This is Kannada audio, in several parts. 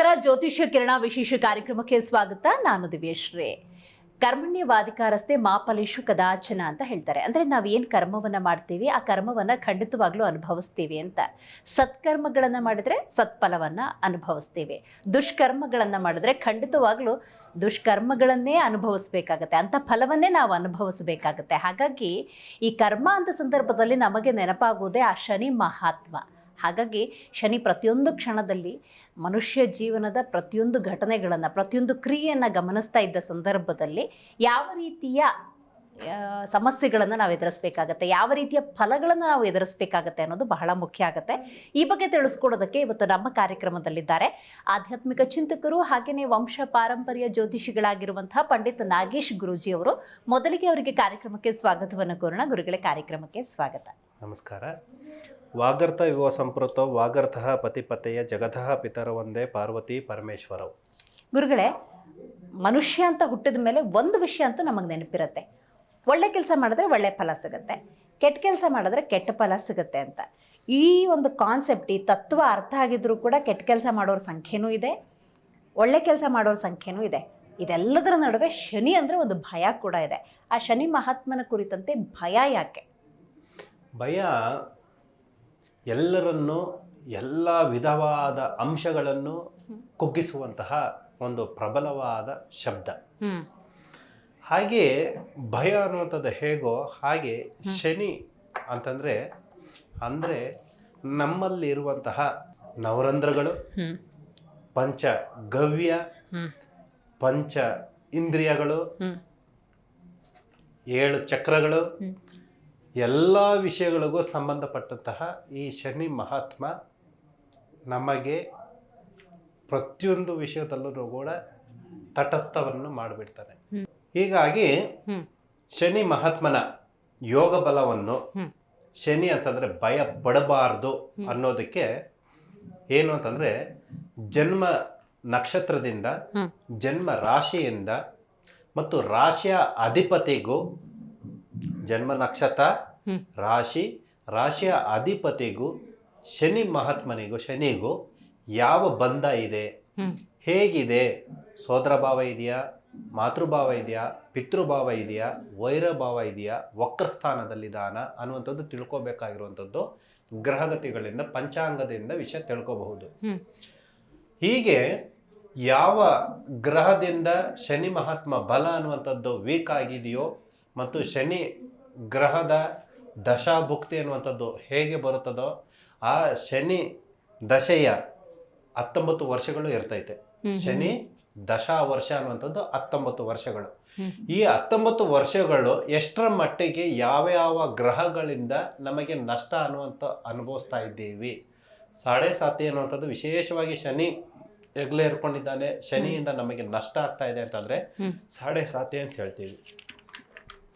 ನಮಸ್ಕಾರ ಜ್ಯೋತಿಷ್ಯ ಕಿರಣ ವಿಶೇಷ ಕಾರ್ಯಕ್ರಮಕ್ಕೆ ಸ್ವಾಗತ. ನಾನು ದಿವ್ಯಶ್ರೀ. ಕರ್ಮಣ್ಯವಾಧಿಕಾರಸ್ಥೆ ಮಾಪಲೇಶು ಕದಾಚನ ಅಂತ ಹೇಳ್ತಾರೆ. ಅಂದ್ರೆ ನಾವು ಏನು ಕರ್ಮವನ್ನ ಮಾಡ್ತೀವಿ, ಆ ಕರ್ಮವನ್ನ ಖಂಡಿತವಾಗ್ಲೂ ಅನುಭವಿಸ್ತೀವಿ ಅಂತ. ಸತ್ಕರ್ಮಗಳನ್ನು ಮಾಡಿದ್ರೆ ಸತ್ಫಲವನ್ನ ಅನುಭವಿಸ್ತೀವಿ. ದುಷ್ಕರ್ಮಗಳನ್ನು ಮಾಡಿದ್ರೆ ಖಂಡಿತವಾಗ್ಲೂ ದುಷ್ಕರ್ಮಗಳನ್ನೇ ಅನುಭವಿಸ್ಬೇಕಾಗತ್ತೆ. ಅಂತ ಫಲವನ್ನೇ ನಾವು ಅನುಭವಿಸಬೇಕಾಗತ್ತೆ. ಹಾಗಾಗಿ ಈ ಕರ್ಮ ಅಂತ ಸಂದರ್ಭದಲ್ಲಿ ನಮಗೆ ನೆನಪಾಗುವುದೇ ಆ ಶನಿ ಮಹಾತ್ಮ. ಹಾಗಾಗಿ ಶನಿ ಪ್ರತಿಯೊಂದು ಕ್ಷಣದಲ್ಲಿ ಮನುಷ್ಯ ಜೀವನದ ಪ್ರತಿಯೊಂದು ಘಟನೆಗಳನ್ನು, ಪ್ರತಿಯೊಂದು ಕ್ರಿಯೆಯನ್ನು ಗಮನಿಸ್ತಾ ಇದ್ದ ಸಂದರ್ಭದಲ್ಲಿ ಯಾವ ರೀತಿಯ ಸಮಸ್ಯೆಗಳನ್ನು ನಾವು ಎದುರಿಸಬೇಕಾಗತ್ತೆ, ಯಾವ ರೀತಿಯ ಫಲಗಳನ್ನು ನಾವು ಎದುರಿಸಬೇಕಾಗತ್ತೆ ಅನ್ನೋದು ಬಹಳ ಮುಖ್ಯ ಆಗುತ್ತೆ. ಈ ಬಗ್ಗೆ ತಿಳಿಸ್ಕೊಡೋದಕ್ಕೆ ಇವತ್ತು ನಮ್ಮ ಕಾರ್ಯಕ್ರಮದಲ್ಲಿದ್ದಾರೆ ಆಧ್ಯಾತ್ಮಿಕ ಚಿಂತಕರು ಹಾಗೆಯೇ ವಂಶ ಪಾರಂಪರ್ಯ ಜ್ಯೋತಿಷಿಗಳಾಗಿರುವಂತಹ ಪಂಡಿತ್ ನಾಗೇಶ್ ಗುರೂಜಿ ಅವರು ಮೊದಲಿಗೆ ಅವರಿಗೆ ಕಾರ್ಯಕ್ರಮಕ್ಕೆ ಸ್ವಾಗತವನ್ನು ಕೋರೋಣ, ಗುರುಗಳ ಕಾರ್ಯಕ್ರಮಕ್ಕೆ ಸ್ವಾಗತ. ನಮಸ್ಕಾರ. ವಾಗರ್ಥ ಯುವ ಸಂಪೃತೋ ಪತಿ ಪತಿಪತೆಯ ಜಗತಃ ಪಿತರ ಒಂದೇ ಪಾರ್ವತಿ ಪರಮೇಶ್ವರವು ಗುರುಗಳೇ, ಮನುಷ್ಯ ಅಂತ ಹುಟ್ಟಿದ ಮೇಲೆ ಒಂದು ವಿಷಯ ಅಂತೂ ನಮಗೆ ನೆನಪಿರುತ್ತೆ. ಒಳ್ಳೆ ಕೆಲಸ ಮಾಡಿದ್ರೆ ಒಳ್ಳೆ ಫಲ ಸಿಗುತ್ತೆ, ಕೆಟ್ಟ ಕೆಲಸ ಮಾಡಿದ್ರೆ ಕೆಟ್ಟ ಫಲ ಸಿಗುತ್ತೆ ಅಂತ. ಈ ಒಂದು ಕಾನ್ಸೆಪ್ಟ್ ಈ ತತ್ವ ಅರ್ಥ ಆಗಿದ್ರೂ ಕೂಡ ಕೆಟ್ಟ ಕೆಲಸ ಮಾಡೋರ ಸಂಖ್ಯೆನೂ ಇದೆ, ಒಳ್ಳೆ ಕೆಲಸ ಮಾಡೋರ ಸಂಖ್ಯೆನೂ ಇದೆ. ಇದೆಲ್ಲದರ ನಡುವೆ ಶನಿ ಅಂದರೆ ಒಂದು ಭಯ ಕೂಡ ಇದೆ. ಆ ಶನಿ ಮಹಾತ್ಮನ ಕುರಿತಂತೆ ಭಯ ಯಾಕೆ? ಭಯ ಎಲ್ಲರನ್ನೂ ಎಲ್ಲ ವಿಧವಾದ ಅಂಶಗಳನ್ನು ಕುಗ್ಗಿಸುವಂತಹ ಒಂದು ಪ್ರಬಲವಾದ ಶಬ್ದ. ಹಾಗೆ ಭಯ ಅನ್ನುವಂಥದ್ದು ಹೇಗೋ ಹಾಗೆ ಶನಿ ಅಂತಂದರೆ ಅಂದರೆ ನಮ್ಮಲ್ಲಿರುವಂತಹ ನವರಂಧ್ರಗಳು ಪಂಚ ಗವ್ಯ ಪಂಚ ಇಂದ್ರಿಯಗಳು ಏಳು ಚಕ್ರಗಳು ಎಲ್ಲ ವಿಷಯಗಳಿಗೂ ಸಂಬಂಧಪಟ್ಟಂತಹ ಈ ಶನಿ ಮಹಾತ್ಮ ನಮಗೆ ಪ್ರತಿಯೊಂದು ವಿಷಯದಲ್ಲೂ ಕೂಡ ತಟಸ್ಥವನ್ನು ಮಾಡಿಬಿಡ್ತಾನೆ. ಹೀಗಾಗಿ ಶನಿ ಮಹಾತ್ಮನ ಯೋಗ ಬಲವನ್ನು ಶನಿ ಅಂತಂದರೆ ಭಯ ಪಡಬಾರ್ದು ಅನ್ನೋದಕ್ಕೆ ಏನು ಅಂತಂದರೆ ಜನ್ಮ ನಕ್ಷತ್ರದಿಂದ ಜನ್ಮ ರಾಶಿಯಿಂದ ಮತ್ತು ರಾಶಿಯ ಅಧಿಪತಿಗೂ ಜನ್ಮ ನಕ್ಷತ್ರ ರಾಶಿ ರಾಶಿಯ ಅಧಿಪತಿಗೂ ಶನಿ ಮಹಾತ್ಮನಿಗೂ ಶನಿಗೂ ಯಾವ ಬಂಧ ಇದೆ? ಹೇಗಿದೆ? ಸೋದರ ಭಾವ ಇದೆಯಾ? ಮಾತೃಭಾವ ಇದೆಯಾ? ಪಿತೃಭಾವ ಇದೆಯಾ? ವೈರಭಾವ ಇದೆಯಾ? ವಕ್ರಸ್ಥಾನದಲ್ಲಿದಾನ ಅನ್ನುವಂಥದ್ದು ತಿಳ್ಕೊಬೇಕಾಗಿರುವಂಥದ್ದು ಗ್ರಹಗತಿಗಳಿಂದ ಪಂಚಾಂಗದಿಂದ ವಿಷಯ ತಿಳ್ಕೋಬಹುದು. ಹೀಗೆ ಯಾವ ಗ್ರಹದಿಂದ ಶನಿ ಮಹಾತ್ಮ ಬಲ ಅನ್ನುವಂಥದ್ದು ವೀಕ್ ಆಗಿದೆಯೋ ಮತ್ತು ಶನಿ ಗ್ರಹದ ದಶಾಭುಕ್ತಿ ಅನ್ನುವಂಥದ್ದು ಹೇಗೆ ಬರುತ್ತದೋ ಆ ಶನಿ ದಶೆಯ ಹತ್ತೊಂಬತ್ತು ವರ್ಷಗಳು ಇರ್ತೈತೆ. ಶನಿ ದಶಾ ವರ್ಷ ಅನ್ನುವಂಥದ್ದು ಹತ್ತೊಂಬತ್ತು ವರ್ಷಗಳು. ಈ ಹತ್ತೊಂಬತ್ತು ವರ್ಷಗಳು ಎಷ್ಟರ ಮಟ್ಟಿಗೆ ಯಾವ ಯಾವ ಗ್ರಹಗಳಿಂದ ನಮಗೆ ನಷ್ಟ ಅನ್ನುವಂಥ ಅನುಭವಿಸ್ತಾ ಇದ್ದೀವಿ. ಸಾಡೆ ಸಾತಿ ಅನ್ನುವಂಥದ್ದು ವಿಶೇಷವಾಗಿ ಶನಿ ಹೆಗ್ಲೇರ್ಕೊಂಡಿದ್ದಾನೆ ಶನಿಯಿಂದ ನಮಗೆ ನಷ್ಟ ಆಗ್ತಾ ಇದೆ ಅಂತಂದ್ರೆ ಸಾಡೆ ಸಾತಿ ಅಂತ ಹೇಳ್ತೀವಿ.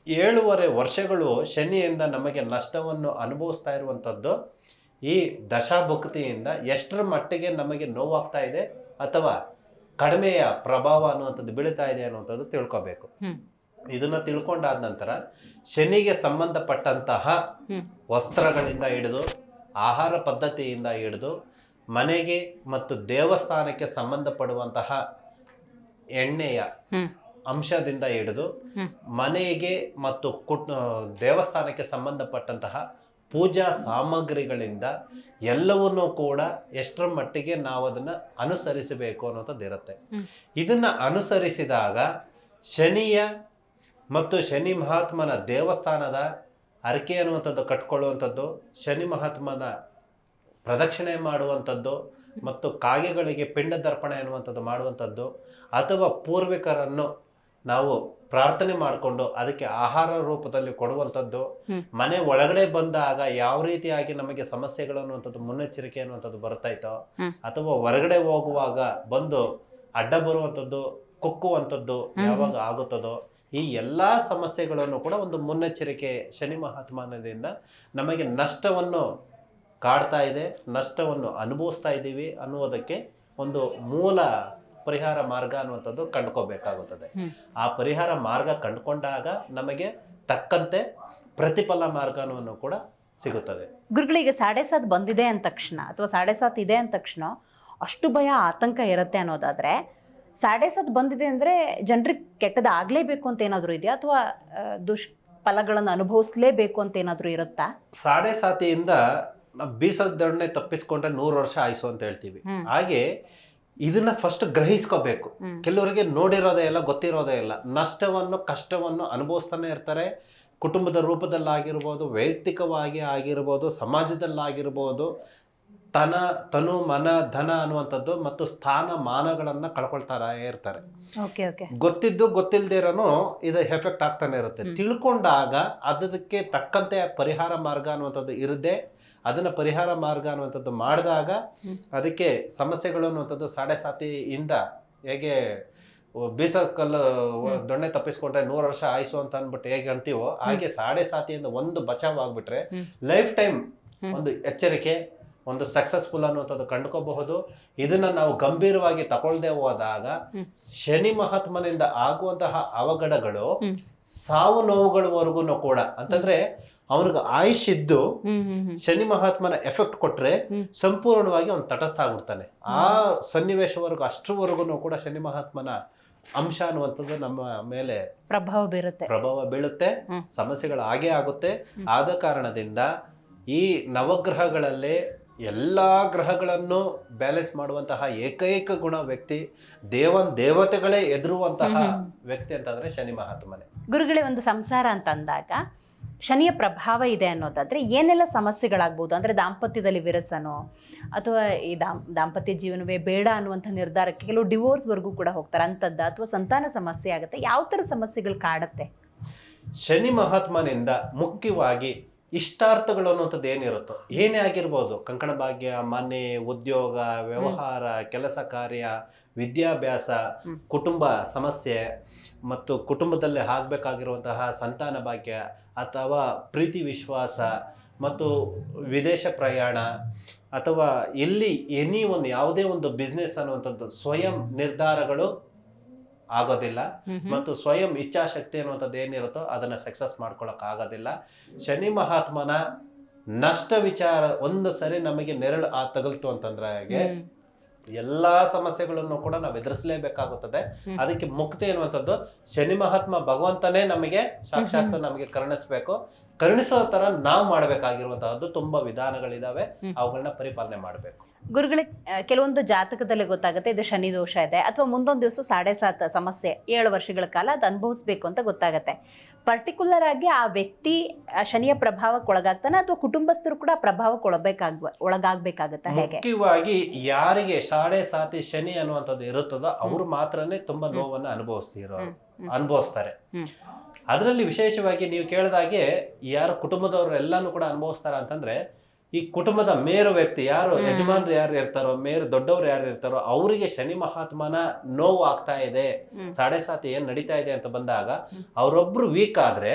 ಏಳೂವರೆ ವರ್ಷಗಳು ಶನಿಯಿಂದ ನಮಗೆ ನಷ್ಟವನ್ನು ಅನುಭವಿಸ್ತಾ ಇರುವಂಥದ್ದು ಈ ದಶಾಭುಕ್ತಿಯಿಂದ ಎಷ್ಟರ ಮಟ್ಟಿಗೆ ನಮಗೆ ನೋವಾಗ್ತಾ ಇದೆ ಅಥವಾ ಕಡಿಮೆಯ ಪ್ರಭಾವ ಅನ್ನುವಂಥದ್ದು ಬೀಳ್ತಾ ಇದೆ ಅನ್ನುವಂಥದ್ದು ತಿಳ್ಕೊಬೇಕು. ಇದನ್ನ ತಿಳ್ಕೊಂಡಾದ ನಂತರ ಶನಿಗೆ ಸಂಬಂಧಪಟ್ಟಂತಹ ವಸ್ತ್ರಗಳಿಂದ ಹಿಡಿದು ಆಹಾರ ಪದ್ಧತಿಯಿಂದ ಹಿಡಿದು ಮನೆಗೆ ಮತ್ತು ದೇವಸ್ಥಾನಕ್ಕೆ ಸಂಬಂಧಪಡುವಂತಹ ಎಣ್ಣೆಯ ಅಂಶದಿಂದ ಹಿಡಿದು ಮನೆಗೆ ಮತ್ತು ಕುಟ್ ದೇವಸ್ಥಾನಕ್ಕೆ ಸಂಬಂಧಪಟ್ಟಂತಹ ಪೂಜಾ ಸಾಮಗ್ರಿಗಳಿಂದ ಎಲ್ಲವನ್ನೂ ಕೂಡ ಎಷ್ಟರ ಮಟ್ಟಿಗೆ ನಾವು ಅದನ್ನು ಅನುಸರಿಸಬೇಕು ಅನ್ನೋದಿರುತ್ತೆ ಇರುತ್ತೆ. ಇದನ್ನು ಅನುಸರಿಸಿದಾಗ ಶನಿಯ ಮತ್ತು ಶನಿ ಮಹಾತ್ಮನ ದೇವಸ್ಥಾನದ ಅರಕೆ ಅನ್ನುವಂಥದ್ದು ಕಟ್ಕೊಳ್ಳುವಂಥದ್ದು ಶನಿ ಮಹಾತ್ಮನ ಪ್ರದಕ್ಷಿಣೆ ಮಾಡುವಂಥದ್ದು ಮತ್ತು ಕಾಗೆಗಳಿಗೆ ಪಿಂಡ ದರ್ಪಣ ಅನ್ನುವಂಥದ್ದು ಮಾಡುವಂಥದ್ದು ಅಥವಾ ಪೂರ್ವಿಕರನ್ನು ನಾವು ಪ್ರಾರ್ಥನೆ ಮಾಡಿಕೊಂಡು ಅದಕ್ಕೆ ಆಹಾರ ರೂಪದಲ್ಲಿ ಕೊಡುವಂಥದ್ದು ಮನೆ ಒಳಗಡೆ ಬಂದಾಗ ಯಾವ ರೀತಿಯಾಗಿ ನಮಗೆ ಸಮಸ್ಯೆಗಳು ಅನ್ನುವಂಥದ್ದು ಮುನ್ನೆಚ್ಚರಿಕೆ ಅನ್ನುವಂಥದ್ದು ಬರ್ತಾಯ್ತೋ. ಅಥವಾ ಹೊರಗಡೆ ಹೋಗುವಾಗ ಬಂದು ಅಡ್ಡ ಬರುವಂಥದ್ದು ಕುಕ್ಕುವಂಥದ್ದು ಯಾವಾಗ ಆಗುತ್ತದೋ ಈ ಎಲ್ಲ ಸಮಸ್ಯೆಗಳನ್ನು ಕೂಡ ಒಂದು ಮುನ್ನೆಚ್ಚರಿಕೆ ಶನಿ ಮಹಾತ್ಮಾನದಿಂದ ನಮಗೆ ನಷ್ಟವನ್ನು ಕಾಡ್ತಾ ಇದೆ ನಷ್ಟವನ್ನು ಅನುಭವಿಸ್ತಾ ಇದ್ದೀವಿ ಅನ್ನುವುದಕ್ಕೆ ಒಂದು ಮೂಲ ಪರಿಹಾರ ಮಾರ್ಗ ಅನ್ನುವಂಥದ್ದು ಕಂಡುಕೋಬೇಕಾಗುತ್ತದೆ. ಆ ಪರಿಹಾರ ಮಾರ್ಗ ಕಂಡುಕೊಂಡಾಗ ನಮಗೆ ತಕ್ಕಂತೆ ಪ್ರತಿಫಲ ಮಾರ್ಗವನ್ನು ಕೂಡ ಸಿಗುತ್ತದೆ. ಗುರುಗಳಿಗೆ ಸಾಡೆ ಸಾತ್ ಬಂದಿದೆ ಅಂದ ತಕ್ಷಣ ಅಥವಾ ಸಾಡೆ ಸಾತ್ ಇದೆ ಅಂದ ತಕ್ಷಣ ಅಷ್ಟು ಭಯ ಆತಂಕ ಇರುತ್ತೆ ಅನ್ನೋದಾದ್ರೆ ಸಾಡೆ ಸಾತ್ ಬಂದಿದೆ ಅಂದ್ರೆ ಜನರಿಗೆ ಕೆಟ್ಟದಾಗ್ಲೇಬೇಕು ಅಂತ ಏನಾದರೂ ಇದೆಯಾ ಅಥವಾ ದುಷ್ಫಲಗಳನ್ನು ಅನುಭವಿಸಲೇಬೇಕು ಅಂತ ಏನಾದರೂ ಇರುತ್ತಾ? ಸಾಡೆ ಸಾತಿಯಿಂದ ನಾವು ದಣ್ಣೆ ತಪ್ಪಿಸ್ಕೊಂಡ್ರೆ ನೂರು ವರ್ಷ ಆಯಿಸು ಅಂತ ಹೇಳ್ತೀವಿ. ಹಾಗೆ ಇದನ್ನ ಫಸ್ಟ್ ಗ್ರಹಿಸ್ಕೋಬೇಕು. ಕೆಲವರಿಗೆ ನೋಡಿರೋದೇ ಇಲ್ಲ ಗೊತ್ತಿರೋದೇ ಇಲ್ಲ. ನಷ್ಟವನ್ನು ಕಷ್ಟವನ್ನು ಅನುಭವಿಸ್ತಾನೆ ಇರ್ತಾರೆ. ಕುಟುಂಬದ ರೂಪದಲ್ಲಾಗಿರ್ಬೋದು ವೈಯಕ್ತಿಕವಾಗಿ ಆಗಿರ್ಬೋದು ಸಮಾಜದಲ್ಲಾಗಿರ್ಬೋದು ತನ ತನು ಮನ ಧನ ಅನ್ನುವಂಥದ್ದು ಮತ್ತು ಸ್ಥಾನ ಮಾನಗಳನ್ನು ಕಳ್ಕೊಳ್ತಾರ ಇರ್ತಾರೆ. ಗೊತ್ತಿದ್ದು ಗೊತ್ತಿಲ್ಲದೆ ಇರೋನು ಇದು ಎಫೆಕ್ಟ್ ಆಗ್ತಾನೆ ಇರುತ್ತೆ. ತಿಳ್ಕೊಂಡಾಗ ಅದಕ್ಕೆ ತಕ್ಕಂತೆ ಪರಿಹಾರ ಮಾರ್ಗ ಅನ್ನುವಂಥದ್ದು ಇರದೆ ಅದನ್ನ ಪರಿಹಾರ ಮಾರ್ಗ ಅನ್ನುವಂಥದ್ದು ಮಾಡಿದಾಗ ಅದಕ್ಕೆ ಸಮಸ್ಯೆಗಳು ಅನ್ನುವಂಥದ್ದು ಸಾಡೆ ಸಾತಿಯಿಂದ ಹೇಗೆ ಬೀಸ ಕಲ್ಲು ದೊಣ್ಣೆ ತಪ್ಪಿಸ್ಕೊಂಡ್ರೆ ನೂರು ವರ್ಷ ಆಯಿಸು ಅಂತ ಅಂದ್ಬಿಟ್ಟು ಹೇಗೆ ಅಂತೀವೋ ಹಾಗೆ ಸಾಡೆ ಸಾತಿಯಿಂದ ಒಂದು ಬಚಾವ್ ಆಗ್ಬಿಟ್ರೆ ಲೈಫ್ ಟೈಮ್ ಒಂದು ಎಚ್ಚರಿಕೆ ಒಂದು ಸಕ್ಸಸ್ಫುಲ್ ಅನ್ನುವಂಥದ್ದು ಕಂಡುಕೋಬಹುದು. ಇದನ್ನ ನಾವು ಗಂಭೀರವಾಗಿ ತಗೊಳ್ದೆ ಹೋದಾಗ ಶನಿ ಮಹಾತ್ಮನಿಂದ ಆಗುವಂತಹ ಅವಘಡಗಳು. ಸಾವು ನೋವುಗಳವರೆಗೂ ಕೂಡ. ಅಂತಂದ್ರೆ ಅವನಿಗೆ ಆಯುಷ್ ಇದ್ದು ಶನಿ ಮಹಾತ್ಮನ ಎಫೆಕ್ಟ್ ಕೊಟ್ರೆ ಸಂಪೂರ್ಣವಾಗಿ ಅವ್ನು ತಟಸ್ಥ ಆಗ್ಬಿಡ್ತಾನೆ. ಆ ಸನ್ನಿವೇಶವರೆಗೂ ಅಷ್ಟರವರೆಗೂ ಕೂಡ ಶನಿ ಮಹಾತ್ಮನ ಅಂಶ ಅನ್ನುವಂಥದ್ದು ನಮ್ಮ ಮೇಲೆ ಪ್ರಭಾವ ಬೀರುತ್ತೆ. ಪ್ರಭಾವ ಬೀಳುತ್ತೆ. ಸಮಸ್ಯೆಗಳು ಹಾಗೆ ಆಗುತ್ತೆ. ಆದ ಕಾರಣದಿಂದ ಈ ನವಗ್ರಹಗಳಲ್ಲೇ ಎಲ್ಲ ಗ್ರಹಗಳನ್ನು ಬ್ಯಾಲೆನ್ಸ್ ಮಾಡುವಂತಹ ಏಕೈಕ ಗುಣ ವ್ಯಕ್ತಿ ದೇವನ್ ದೇವತೆಗಳೇ ಎದುರುವಂತಹ. ವ್ಯಕ್ತಿ ಅಂತಂದ್ರೆ ಶನಿ ಮಹಾತ್ಮನೆ. ಗುರುಗಳೇ ಒಂದು ಸಂಸಾರ ಅಂತ ಅಂದಾಗ ಶನಿಯ ಪ್ರಭಾವ ಇದೆ ಅನ್ನೋದಾದ್ರೆ ಏನೆಲ್ಲ ಸಮಸ್ಯೆಗಳಾಗ್ಬೋದು? ಅಂದ್ರೆ ದಾಂಪತ್ಯದಲ್ಲಿ ವಿರಸನೋ ಅಥವಾ ಈ ದಾಂ ದಾಂಪತ್ಯ ಜೀವನವೇ ಬೇಡ ಅನ್ನುವಂಥ ನಿರ್ಧಾರಕ್ಕೆ ಕೆಲವು ಡಿವೋರ್ಸ್ವರೆಗೂ ಕೂಡ ಹೋಗ್ತಾರೆ. ಅಂಥದ್ದು ಅಥವಾ ಸಂತಾನ ಸಮಸ್ಯೆ ಆಗುತ್ತೆ. ಯಾವ ಥರ ಸಮಸ್ಯೆಗಳು ಕಾಡುತ್ತೆ? ಶನಿ ಮಹಾತ್ಮನಿಂದ ಮುಖ್ಯವಾಗಿ ಇಷ್ಟಾರ್ಥಗಳು ಅನ್ನುವಂಥದ್ದು ಏನಿರುತ್ತೋ ಏನೇ ಆಗಿರ್ಬೋದು ಕಂಕಣ ಭಾಗ್ಯ ಮನೆ ಉದ್ಯೋಗ ವ್ಯವಹಾರ ಕೆಲಸ ಕಾರ್ಯ ವಿದ್ಯಾಭ್ಯಾಸ ಕುಟುಂಬ ಸಮಸ್ಯೆ ಮತ್ತು ಕುಟುಂಬದಲ್ಲಿ ಆಗಬೇಕಾಗಿರುವಂತಹ ಸಂತಾನ ಭಾಗ್ಯ ಅಥವಾ ಪ್ರೀತಿ ವಿಶ್ವಾಸ ಮತ್ತು ವಿದೇಶ ಪ್ರಯಾಣ ಅಥವಾ ಎಲ್ಲಿ ಎನಿ ಒಂದು ಯಾವುದೇ ಒಂದು ಬಿಸ್ನೆಸ್ ಅನ್ನುವಂಥದ್ದು ಸ್ವಯಂ ನಿರ್ಧಾರಗಳು ಆಗೋದಿಲ್ಲ. ಮತ್ತು ಸ್ವಯಂ ಇಚ್ಛಾಶಕ್ತಿ ಅನ್ನುವಂಥದ್ದು ಏನಿರುತ್ತೋ ಅದನ್ನ ಸಕ್ಸಸ್ ಮಾಡ್ಕೊಳಕ್ ಆಗೋದಿಲ್ಲ ಶನಿ ಮಹಾತ್ಮನ ನಷ್ಟ ವಿಚಾರ ಒಂದು ಸರಿ ನಮಗೆ ನೆರಳು ಆ ತಗಲ್ತು ಅಂತಂದ್ರೆ ಹಾಗೆ ಎಲ್ಲಾ ಸಮಸ್ಯೆಗಳನ್ನು ಕೂಡ ನಾವು ಎದುರಿಸಲೇಬೇಕಾಗುತ್ತದೆ. ಅದಕ್ಕೆ ಮುಕ್ತಿ ಅನ್ನುವಂಥದ್ದು ಶನಿ ಮಹಾತ್ಮ ಭಗವಂತನೇ ನಮಗೆ ಸಾಕ್ಷಾತ್ ನಮಗೆ ಕರುಣಿಸ್ಬೇಕು. ಕರುಣಿಸೋ ತರ ನಾವು ಮಾಡಬೇಕಾಗಿರುವಂತಹದ್ದು ತುಂಬಾ ವಿಧಾನಗಳಿದಾವೆ. ಅವುಗಳನ್ನ ಪರಿಪಾಲನೆ ಮಾಡಬೇಕು. ಗುರುಗಳಿಗೆ ಕೆಲವೊಂದು ಜಾತಕದಲ್ಲಿ ಗೊತ್ತಾಗುತ್ತೆ ಇದು ಶನಿ ದೋಷ ಇದೆ ಅಥವಾ ಮುಂದೊಂದು ದಿವಸ ಸಾಡೆ ಸಾತ್ ಸಮಸ್ಯೆ ಏಳು ವರ್ಷಗಳ ಕಾಲ ಅದು ಅನುಭವಿಸ್ಬೇಕು ಅಂತ ಗೊತ್ತಾಗತ್ತೆ. ಪರ್ಟಿಕ್ಯುಲರ್ ಆಗಿ ಆ ವ್ಯಕ್ತಿ ಆ ಶನಿಯ ಪ್ರಭಾವಕ್ಕೆ ಒಳಗಾಗ್ತಾನೆ ಅಥವಾ ಕುಟುಂಬಸ್ಥರು ಕೂಡ ಪ್ರಭಾವಕ್ಕೆ ಒಳಬೇಕಾಗ ಒಳಗಾಗ್ಬೇಕಾಗತ್ತೆ ಹೇಗೆ? ಮುಖ್ಯವಾಗಿ ಯಾರಿಗೆ ಸಾಡೆ ಸಾತಿ ಶನಿ ಅನ್ನುವಂಥದ್ದು ಇರುತ್ತದೋ ಅವ್ರು ಮಾತ್ರನೇ ತುಂಬಾ ನೋವನ್ನ ಅನುಭವಿಸ್ತಿರೋ. ಅನುಭವಿಸ್ತಾರೆ. ಅದರಲ್ಲಿ ವಿಶೇಷವಾಗಿ ನೀವು ಕೇಳಿದಾಗೆ ಯಾರು ಕುಟುಂಬದವ್ರು ಎಲ್ಲಾನು ಕೂಡ ಅನುಭವಿಸ್ತಾರ ಅಂತಂದ್ರೆ ಈ ಕುಟುಂಬದ ಮೇರು ವ್ಯಕ್ತಿ ಯಾರು? ಯಜಮಾನರು ಯಾರು ಇರ್ತಾರೋ ಮೇರು ದೊಡ್ಡವ್ರು ಯಾರು ಇರ್ತಾರೋ ಅವರಿಗೆ ಶನಿ ಮಹಾತ್ಮನ ನೋವು ಆಗ್ತಾ ಇದೆ. ಸಾಡೆ ಸಾತಿ ಏನ್ ನಡೀತಾ ಇದೆ ಅಂತ ಬಂದಾಗ. ಅವರೊಬ್ರು ವೀಕ್ ಆದ್ರೆ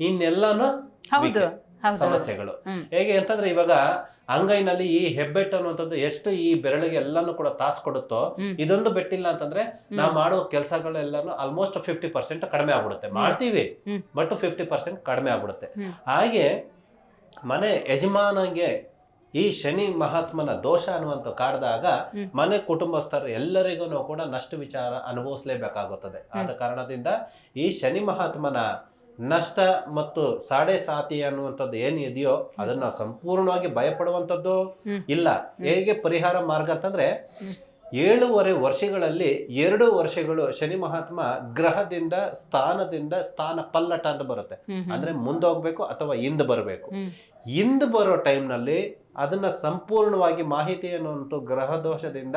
ಇನ್ನೆಲ್ಲಾನು ಹೌದು. ಸಮಸ್ಯೆಗಳು. ಹೇಗೆ ಅಂತಂದ್ರೆ ಇವಾಗ ಅಂಗೈನಲ್ಲಿ ಈ ಹೆಬ್ಬೆಟ್ಟು ಅನ್ನುವಂಥದ್ದು ಎಷ್ಟು ಈ ಬೆರಳಿಗೆ ಎಲ್ಲಾನು ಕೂಡ ತಾಸ್ ಕೊಡುತ್ತೋ ಇದೊಂದು ಬೆಟ್ಟಿಲ್ಲ ಅಂತಂದ್ರೆ ನಾವು ಮಾಡುವ ಕೆಲಸಗಳೆಲ್ಲಾನು ಆಲ್ಮೋಸ್ಟ್ ಫಿಫ್ಟಿ ಪರ್ಸೆಂಟ್ ಕಡಿಮೆ ಆಗ್ಬಿಡುತ್ತೆ. ಮಾಡ್ತೀವಿ. ಬಟ್ ಫಿಫ್ಟಿ ಪರ್ಸೆಂಟ್ ಕಡಿಮೆ ಆಗ್ಬಿಡುತ್ತೆ. ಹಾಗೆ ಮನೆ ಯಜಮಾನಗೆ ಈ ಶನಿ ಮಹಾತ್ಮನ ದೋಷ ಅನ್ನುವಂತ ಕಾಡ್ದಾಗ ಮನೆ ಕುಟುಂಬಸ್ಥರು ಎಲ್ಲರಿಗೂ ಕೂಡ ನಷ್ಟ ವಿಚಾರ ಅನುಭವಿಸಲೇಬೇಕಾಗುತ್ತದೆ. ಆದ ಕಾರಣದಿಂದ ಈ ಶನಿ ಮಹಾತ್ಮನ ನಷ್ಟ ಮತ್ತು ಸಾಡೆ ಸಾತಿ ಅನ್ನುವಂಥದ್ದು ಇದೆಯೋ ಅದನ್ನ ಸಂಪೂರ್ಣವಾಗಿ ಭಯಪಡುವಂಥದ್ದು ಇಲ್ಲ. ಹೇಗೆ ಪರಿಹಾರ ಮಾರ್ಗ ಅಂತಂದ್ರೆ ಏಳುವರೆ ವರ್ಷಗಳಲ್ಲಿ ಎರಡು ವರ್ಷಗಳು ಶನಿ ಮಹಾತ್ಮ ಗ್ರಹದಿಂದ ಸ್ಥಾನದಿಂದ ಸ್ಥಾನ ಪಲ್ಲಟ ಅಂತ ಬರುತ್ತೆ. ಅಂದ್ರೆ ಮುಂದೋಗ್ಬೇಕು ಅಥವಾ ಹಿಂದೆ ಬರಬೇಕು. ಹಿಂದ್ ಬರೋ ಟೈಮ್ನಲ್ಲಿ ಅದನ್ನ ಸಂಪೂರ್ಣವಾಗಿ ಮಾಹಿತಿ ಅನ್ನುವಂಥ ಗ್ರಹ ದೋಷದಿಂದ.